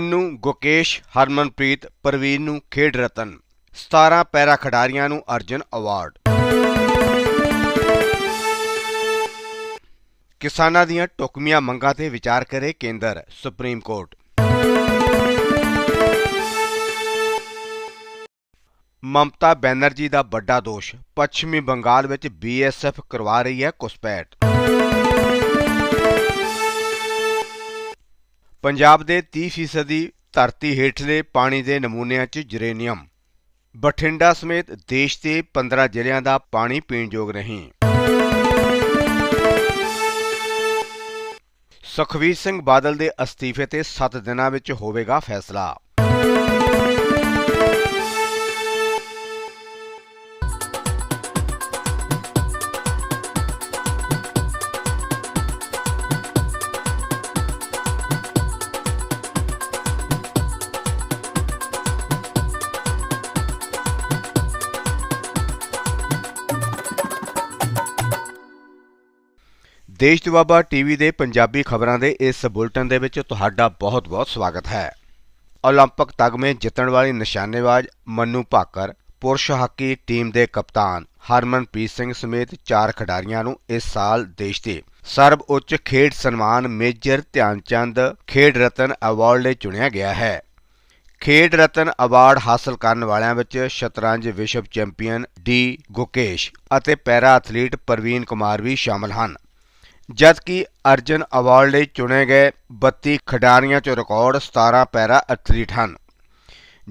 ਨੂੰ ਗੁਕੇਸ਼, ਹਰਮਨਪ੍ਰੀਤ, ਪ੍ਰਵੀਨ ਨੂੰ ਖੇਡ ਰਤਨ। 17 ਪੈਰਾ ਖਿਡਾਰੀਆਂ ਨੂੰ ਅਰਜਨ ਅਵਾਰਡ। ਕਿਸਾਨਾਂ ਦੀਆਂ ਟੁਕਮੀਆਂ ਮੰਗਾਂ ਤੇ ਵਿਚਾਰ ਕਰੇ ਕੇਂਦਰ ਸੁਪਰੀਮ ਕੋਰਟ। ਮਮਤਾ ਬੈਨਰਜੀ ਦਾ ਵੱਡਾ ਦੋਸ਼, ਪੱਛਮੀ ਬੰਗਾਲ ਵਿੱਚ ਬੀਐਸਐਫ ਕਰਵਾ ਰਹੀ ਹੈ ਘੁਸਪੈਠ। ਪੰਜਾਬ ਦੇ 30% ਫੀਸਦੀ ਧਰਤੀ ਹੇਠਲੇ ਪਾਣੀ ਦੇ ਨਮੂਨਿਆਂ 'ਚ ਯੂਰੇਨੀਅਮ ਬਠਿੰਡਾ ਸਮੇਤ ਦੇਸ਼ ਦੇ 15 ਜ਼ਿਲ੍ਹਿਆਂ ਦਾ ਪਾਣੀ ਪੀਣਯੋਗ ਨਹੀਂ। ਸੁਖਵੀਰ ਸਿੰਘ ਬਾਦਲ ਦੇ ਅਸਤੀਫੇ ਤੇ 7 ਦਿਨਾਂ ਵਿੱਚ ਹੋਵੇਗਾ ਫੈਸਲਾ। ਦੇਸ਼ ਦੁਆਬਾ ਟੀਵੀ ਦੇ ਪੰਜਾਬੀ ਖਬਰਾਂ ਦੇ ਇਸ ਬੁਲਟਨ ਦੇ ਵਿੱਚ ਤੁਹਾਡਾ ਬਹੁਤ-ਬਹੁਤ ਸਵਾਗਤ ਹੈ 올림픽 ਤਗਮੇ ਜਿੱਤਣ ਵਾਲੀ ਨਿਸ਼ਾਨੇਬਾਜ਼ ਮੰਨੂ ਭਾਕਰ ਪੁਰਸ਼ ਹਾਕੀ ਟੀਮ ਦੇ ਕਪਤਾਨ ਹਰਮਨਪ੍ਰੀਤ ਸਿੰਘ ਸਮੇਤ ਚਾਰ ਖਿਡਾਰੀਆਂ ਨੂੰ ਇਸ ਸਾਲ ਦੇਸ਼ ਦੇ ਸਰਬ ਉੱਚ ਖੇਡ ਸਨਮਾਨ ਮੇਜਰ ਧਿਆਨਚੰਦ ਖੇਡ ਰਤਨ ਅਵਾਰਡ ਲਈ ਚੁਣਿਆ ਗਿਆ ਹੈ ਖੇਡ ਰਤਨ ਅਵਾਰਡ ਹਾਸਲ ਕਰਨ ਵਾਲਿਆਂ ਵਿੱਚ ਸ਼ਤਰੰਜ ਵਿਸ਼ਵ ਚੈਂਪੀਅਨ ਡੀ ਗੁਕੇਸ਼ ਅਤੇ ਪੈਰਾ ਐਥਲੀਟ ਪ੍ਰਵੀਨ ਕੁਮਾਰ ਵੀ ਸ਼ਾਮਲ ਹਨ ਜਦਕਿ ਅਰਜਨ ਅਵਾਰਡ ਲਈ ਚੁਣੇ ਗਏ 32 ਖਿਡਾਰੀਆਂ 'ਚੋਂ ਰਿਕਾਰਡ 17 ਪੈਰਾ ਐਥਲੀਟ ਹਨ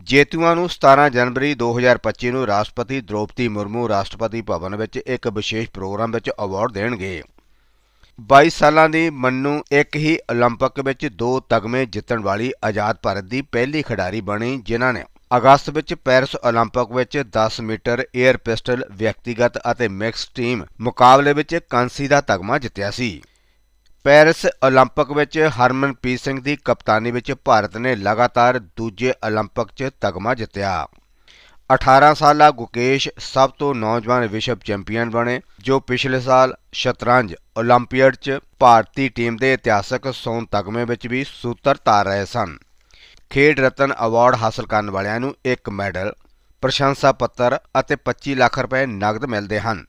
ਜੇਤੂਆਂ ਨੂੰ 17 ਜਨਵਰੀ 2025 ਨੂੰ ਰਾਸ਼ਟਰਪਤੀ ਦ੍ਰੋਪਦੀ ਮੁਰਮੂ ਰਾਸ਼ਟਰਪਤੀ ਭਵਨ ਵਿੱਚ ਇੱਕ ਵਿਸ਼ੇਸ਼ ਪ੍ਰੋਗਰਾਮ ਵਿੱਚ ਅਵਾਰਡ ਦੇਣਗੇ 22 ਸਾਲਾਂ ਦੀ ਮੰਨੂ ਇੱਕ ਹੀ 올림픽 ਵਿੱਚ ਦੋ ਤਗਮੇ ਜਿੱਤਣ ਵਾਲੀ ਆਜ਼ਾਦ ਭਾਰਤ ਦੀ ਪਹਿਲੀ ਖਿਡਾਰੀ ਬਣੀ ਜਿਨ੍ਹਾਂ ਨੇ ਅਗਸਤ ਵਿੱਚ ਪੈਰਿਸ 올림픽 ਵਿੱਚ 10 ਮੀਟਰ 에ਅਰ ਪਿਸਟਲ ਵਿਅਕਤੀਗਤ ਅਤੇ ਮਿਕਸ ਟੀਮ ਮੁਕਾਬਲੇ ਵਿੱਚ ਕਾਂਸੀ ਦਾ ਤਗਮਾ ਜਿੱਤਿਆ ਸੀ। ਪੈਰਿਸ 올림픽 ਵਿੱਚ ਹਰਮਨਪ੍ਰੀਤ ਸਿੰਘ ਦੀ ਕਪਤਾਨੀ ਵਿੱਚ ਭਾਰਤ ਨੇ ਲਗਾਤਾਰ ਦੂਜੇ 올림픽 'ਚ ਤਗਮਾ ਜਿੱਤਿਆ। 18 ਸਾਲਾ ਗੁਕੇਸ਼ ਸਭ ਤੋਂ ਨੌਜਵਾਨ ਵਿਸ਼ਵ ਚੈਂਪੀਅਨ ਬਣੇ, ਜੋ ਪਿਛਲੇ ਸਾਲ ਸ਼ਤਰੰਜ 올림픽 'ਚ ਭਾਰਤੀ ਟੀਮ ਦੇ ਇਤਿਹਾਸਕ ਸੋਨ ਤਗਮੇ ਵਿੱਚ ਵੀ ਸੂਤਰ ਧਾਰ ਰਹੇ ਸਨ। ਖੇਡ ਰਤਨ ਅਵਾਰਡ ਹਾਸਲ ਕਰਨ ਵਾਲਿਆਂ ਨੂੰ ਇੱਕ ਮੈਡਲ ਪ੍ਰਸ਼ੰਸਾ ਪੱਤਰ ਅਤੇ 25 ਲੱਖ ਰੁਪਏ ਨਗਦ ਮਿਲਦੇ ਹਨ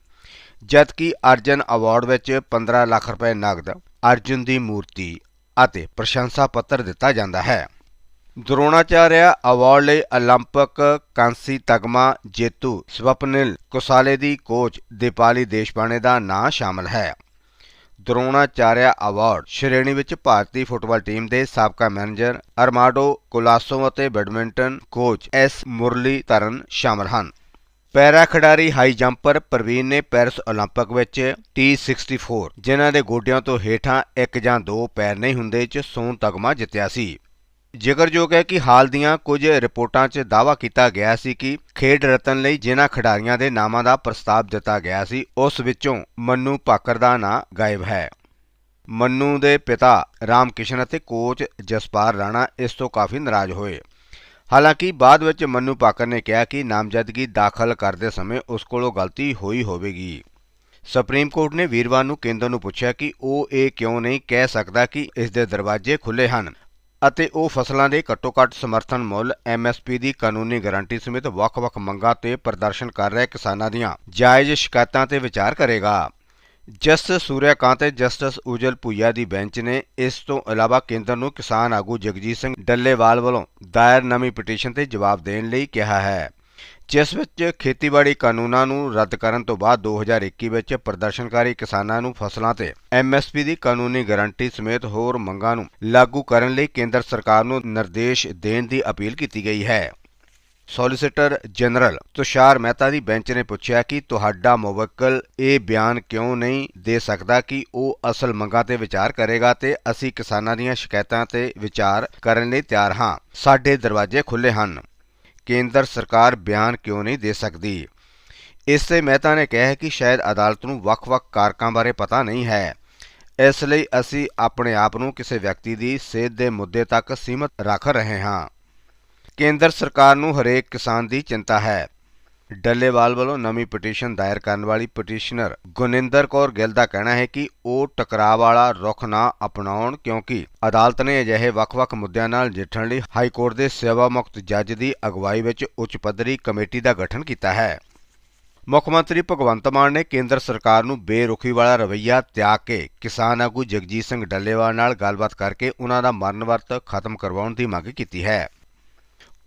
ਜਦਕਿ ਅਰਜਨ ਅਵਾਰਡ ਵਿੱਚ 15 ਲੱਖ ਰੁਪਏ ਨਗਦ ਅਰਜੁਨ ਦੀ ਮੂਰਤੀ ਅਤੇ ਪ੍ਰਸ਼ੰਸਾ ਪੱਤਰ ਦਿੱਤਾ ਜਾਂਦਾ ਹੈ ਦਰੋਣਾਚਾਰਿਆ ਅਵਾਰਡ ਲਈ 올림픽 ਕਾਂਸੀ ਤਗਮਾ ਜੇਤੂ ਸਵਪਨਿਲ ਕੁਸਾਲੇ ਦੀ ਕੋਚ ਦੀਪਾਲੀ ਦੇਸ਼ਪਾਂਡੇ ਦਾ ਨਾਂ ਸ਼ਾਮਲ ਹੈ ਦਰੋਣਾਚਾਰਿਆ ਅਵਾਰਡ ਸ਼੍ਰੇਣੀ ਵਿੱਚ ਭਾਰਤੀ ਫੁੱਟਬਾਲ ਟੀਮ ਦੇ ਸਾਬਕਾ ਮੈਨੇਜਰ ਅਰਮਾਡੋ ਕੋਲਾਸੋ ਅਤੇ badminton coach S Muralidharan ਸ਼ਾਮਲ ਹਨ ਪੈਰਾ ਖਿਡਾਰੀ ਹਾਈ ਜੰਪਰ ਪ੍ਰਵੀਨ ਨੇ ਪੈਰਿਸ 올림픽 ਵਿੱਚ T64 ਜਿਨ੍ਹਾਂ ਦੇ ਗੋਡਿਆਂ ਤੋਂ ਹੇਠਾਂ ਇੱਕ ਜਾਂ ਦੋ ਪੈਰ ਨਹੀਂ ਹੁੰਦੇ 'ਚ ਸੋਨ ਤਗਮਾ ਜਿੱਤਿਆ ਸੀ ਜ਼ਿਕਰਯੋਗ ਹੈ ਕਿ ਹਾਲ ਦੀਆਂ ਕੁਝ ਰਿਪੋਰਟਾਂ 'ਚ ਦਾਅਵਾ ਕੀਤਾ ਗਿਆ ਸੀ ਕਿ ਖੇਡ ਰਤਨ ਲਈ ਜਿਨ੍ਹਾਂ ਖਿਡਾਰੀਆਂ ਦੇ ਨਾਮਾਂ ਦਾ ਪ੍ਰਸਤਾਵ ਦਿੱਤਾ ਗਿਆ ਸੀ, ਉਸ ਵਿੱਚੋਂ ਮੰਨੂ ਭਾਕਰ ਦਾ ਨਾਂ ਗਾਇਬ ਹੈ। ਮੰਨੂ ਦੇ ਪਿਤਾ ਰਾਮ ਅਤੇ ਕੋਚ ਜਸਪਾਲ ਰਾਣਾ ਇਸ ਤੋਂ ਕਾਫੀ ਨਾਰਾਜ਼ ਹੋਏ। ਹਾਲਾਂਕਿ ਬਾਅਦ ਵਿੱਚ ਮੰਨੂ ਭਾਕਰ ਨੇ ਕਿਹਾ ਕਿ ਨਾਮਜ਼ਦਗੀ ਦਾਖਲ ਕਰਦੇ ਸਮੇਂ ਉਸ ਕੋਲੋਂ ਗਲਤੀ ਹੋਈ ਹੋਵੇਗੀ। ਸੁਪਰੀਮ ਕੋਰਟ ਨੇ ਵੀਰਵਾਰ ਨੂੰ ਕੇਂਦਰ ਨੂੰ ਪੁੱਛਿਆ ਕਿ ਉਹ ਇਹ ਕਿਉਂ ਨਹੀਂ ਕਹਿ ਸਕਦਾ ਕਿ ਇਸ ਦੇ ਦਰਵਾਜ਼ੇ ਖੁੱਲੇ ਹਨ। ਅਤੇ ਉਹ ਫਸਲਾਂ ਦੇ ਘੱਟੋ-ਘੱਟ ਸਮਰਥਨ ਮੁੱਲ ਐਮਐਸਪੀ ਦੀ ਕਾਨੂੰਨੀ ਗਾਰੰਟੀ ਸਮੇਤ ਵੱਖ-ਵੱਖ ਮੰਗਾਂ ਤੇ ਪ੍ਰਦਰਸ਼ਨ ਕਰ ਰਹੇ ਕਿਸਾਨਾਂ ਦੀਆਂ ਜਾਇਜ਼ ਸ਼ਿਕਾਇਤਾਂ ਤੇ ਵਿਚਾਰ ਕਰੇਗਾ। ਜਸਟਿਸ ਸੂਰਿਆਕਾਂਤ ਤੇ ਜਸਟਿਸ ਉਜਲ ਭੁਈਆ ਦੀ ਬੈਂਚ ਨੇ ਇਸ ਤੋਂ ਇਲਾਵਾ ਕੇਂਦਰ ਨੂੰ ਕਿਸਾਨ ਆਗੂ ਜਗਜੀਤ ਸਿੰਘ ਡੱਲੇਵਾਲ ਵੱਲੋਂ ਦਾਇਰ ਨਵੀਂ ਪਟੀਸ਼ਨ ਤੇ ਜਵਾਬ ਦੇਣ ਲਈ ਕਿਹਾ ਹੈ। ਜਿਸ ਵਿੱਚ ਖੇਤੀਬਾੜੀ ਕਾਨੂੰਨਾਂ ਨੂੰ ਰੱਦ ਕਰਨ ਤੋਂ ਬਾਅਦ 2021 ਵਿੱਚ ਪ੍ਰਦਰਸ਼ਨਕਾਰੀ ਕਿਸਾਨਾਂ ਨੂੰ ਫਸਲਾਂ ਤੇ ਐਮਐਸਪੀ ਦੀ ਕਾਨੂੰਨੀ ਗਾਰੰਟੀ ਸਮੇਤ ਹੋਰ ਮੰਗਾਂ ਨੂੰ ਲਾਗੂ ਕਰਨ ਲਈ ਕੇਂਦਰ ਸਰਕਾਰ ਨੂੰ ਨਿਰਦੇਸ਼ ਦੇਣ ਦੀ ਅਪੀਲ ਕੀਤੀ ਗਈ ਹੈ। ਸੋਲਿਸਿਟਰ ਜਨਰਲ ਤੁਸ਼ਾਰ ਮਹਿਤਾ ਦੀ ਬੈਂਚ ਨੇ ਪੁੱਛਿਆ ਕਿ ਤੁਹਾਡਾ ਮੁਵੱਕਲ ਇਹ ਬਿਆਨ ਕਿਉਂ ਨਹੀਂ ਦੇ ਸਕਦਾ ਕਿ ਉਹ ਅਸਲ ਮੰਗਾਂ ਤੇ ਵਿਚਾਰ ਕਰੇਗਾ ਤੇ ਅਸੀਂ ਕਿਸਾਨਾਂ ਦੀਆਂ ਸ਼ਿਕਾਇਤਾਂ ਤੇ ਵਿਚਾਰ ਕਰਨ ਲਈ ਤਿਆਰ ਹਾਂ। ਸਾਡੇ ਦਰਵਾਜ਼ੇ ਖੁੱਲੇ ਹਨ। ਕੇਂਦਰ ਸਰਕਾਰ ਬਿਆਨ ਕਿਉਂ ਨਹੀਂ ਦੇ ਸਕਦੀ? ਇਸ ਤੇ ਮਹਿਤਾ ਨੇ ਕਿਹਾ ਕਿ ਸ਼ਾਇਦ ਅਦਾਲਤ ਨੂੰ ਵੱਖ-ਵੱਖ ਕਾਰਕਾਂ ਬਾਰੇ ਪਤਾ ਨਹੀਂ ਹੈ। ਇਸ ਲਈ ਅਸੀਂ ਆਪਣੇ ਆਪ ਨੂੰ ਕਿਸੇ ਵਿਅਕਤੀ ਦੀ ਸਿਹਤ ਦੇ ਮੁੱਦੇ ਤੱਕ ਸੀਮਤ ਰੱਖ ਰਹੇ ਹਾਂ। ਕੇਂਦਰ ਸਰਕਾਰ ਨੂੰ ਹਰੇਕ ਕਿਸਾਨ ਦੀ ਚਿੰਤਾ ਹੈ। ਡੱਲੇਵਾਲ ਵੱਲੋਂ ਨਵੀਂ ਪਟੀਸ਼ਨ ਦਾਇਰ ਕਰਨ ਵਾਲੀ ਪਟੀਸ਼ਨਰ ਗੁਨਿੰਦਰ ਕੌਰ ਗਿੱਲ ਦਾ ਕਹਿਣਾ ਹੈ ਕਿ ਉਹ ਟਕਰਾਅ ਵਾਲਾ ਰੁਖ ਨਾ ਅਪਣਾਉਣ ਕਿਉਂਕਿ ਅਦਾਲਤ ਨੇ ਅਜਿਹੇ ਵੱਖ-ਵੱਖ ਮੁੱਦਿਆਂ ਨਾਲ ਨਜਿੱਠਣ ਲਈ ਹਾਈ ਕੋਰਟ ਦੇ ਸੇਵਾ ਮੁਕਤ ਜੱਜ ਦੀ ਅਗਵਾਈ ਵਿੱਚ ਉੱਚ ਪੱਧਰੀ ਕਮੇਟੀ ਦਾ ਗਠਨ ਕੀਤਾ ਹੈ। ਮੁੱਖ ਮੰਤਰੀ ਭਗਵੰਤ ਮਾਨ ਨੇ ਕੇਂਦਰ ਸਰਕਾਰ ਨੂੰ ਬੇਰੁਖੀ ਵਾਲਾ ਰਵੱਈਆ ਤਿਆਗ ਕੇ ਕਿਸਾਨ ਆਗੂ ਜਗਜੀਤ ਸਿੰਘ ਡੱਲੇਵਾਲ ਨਾਲ ਗੱਲਬਾਤ ਕਰਕੇ ਉਹਨਾਂ ਦਾ ਮਰਨ ਵਰਤ ਖਤਮ ਕਰਵਾਉਣ ਦੀ ਮੰਗ ਕੀਤੀ ਹੈ।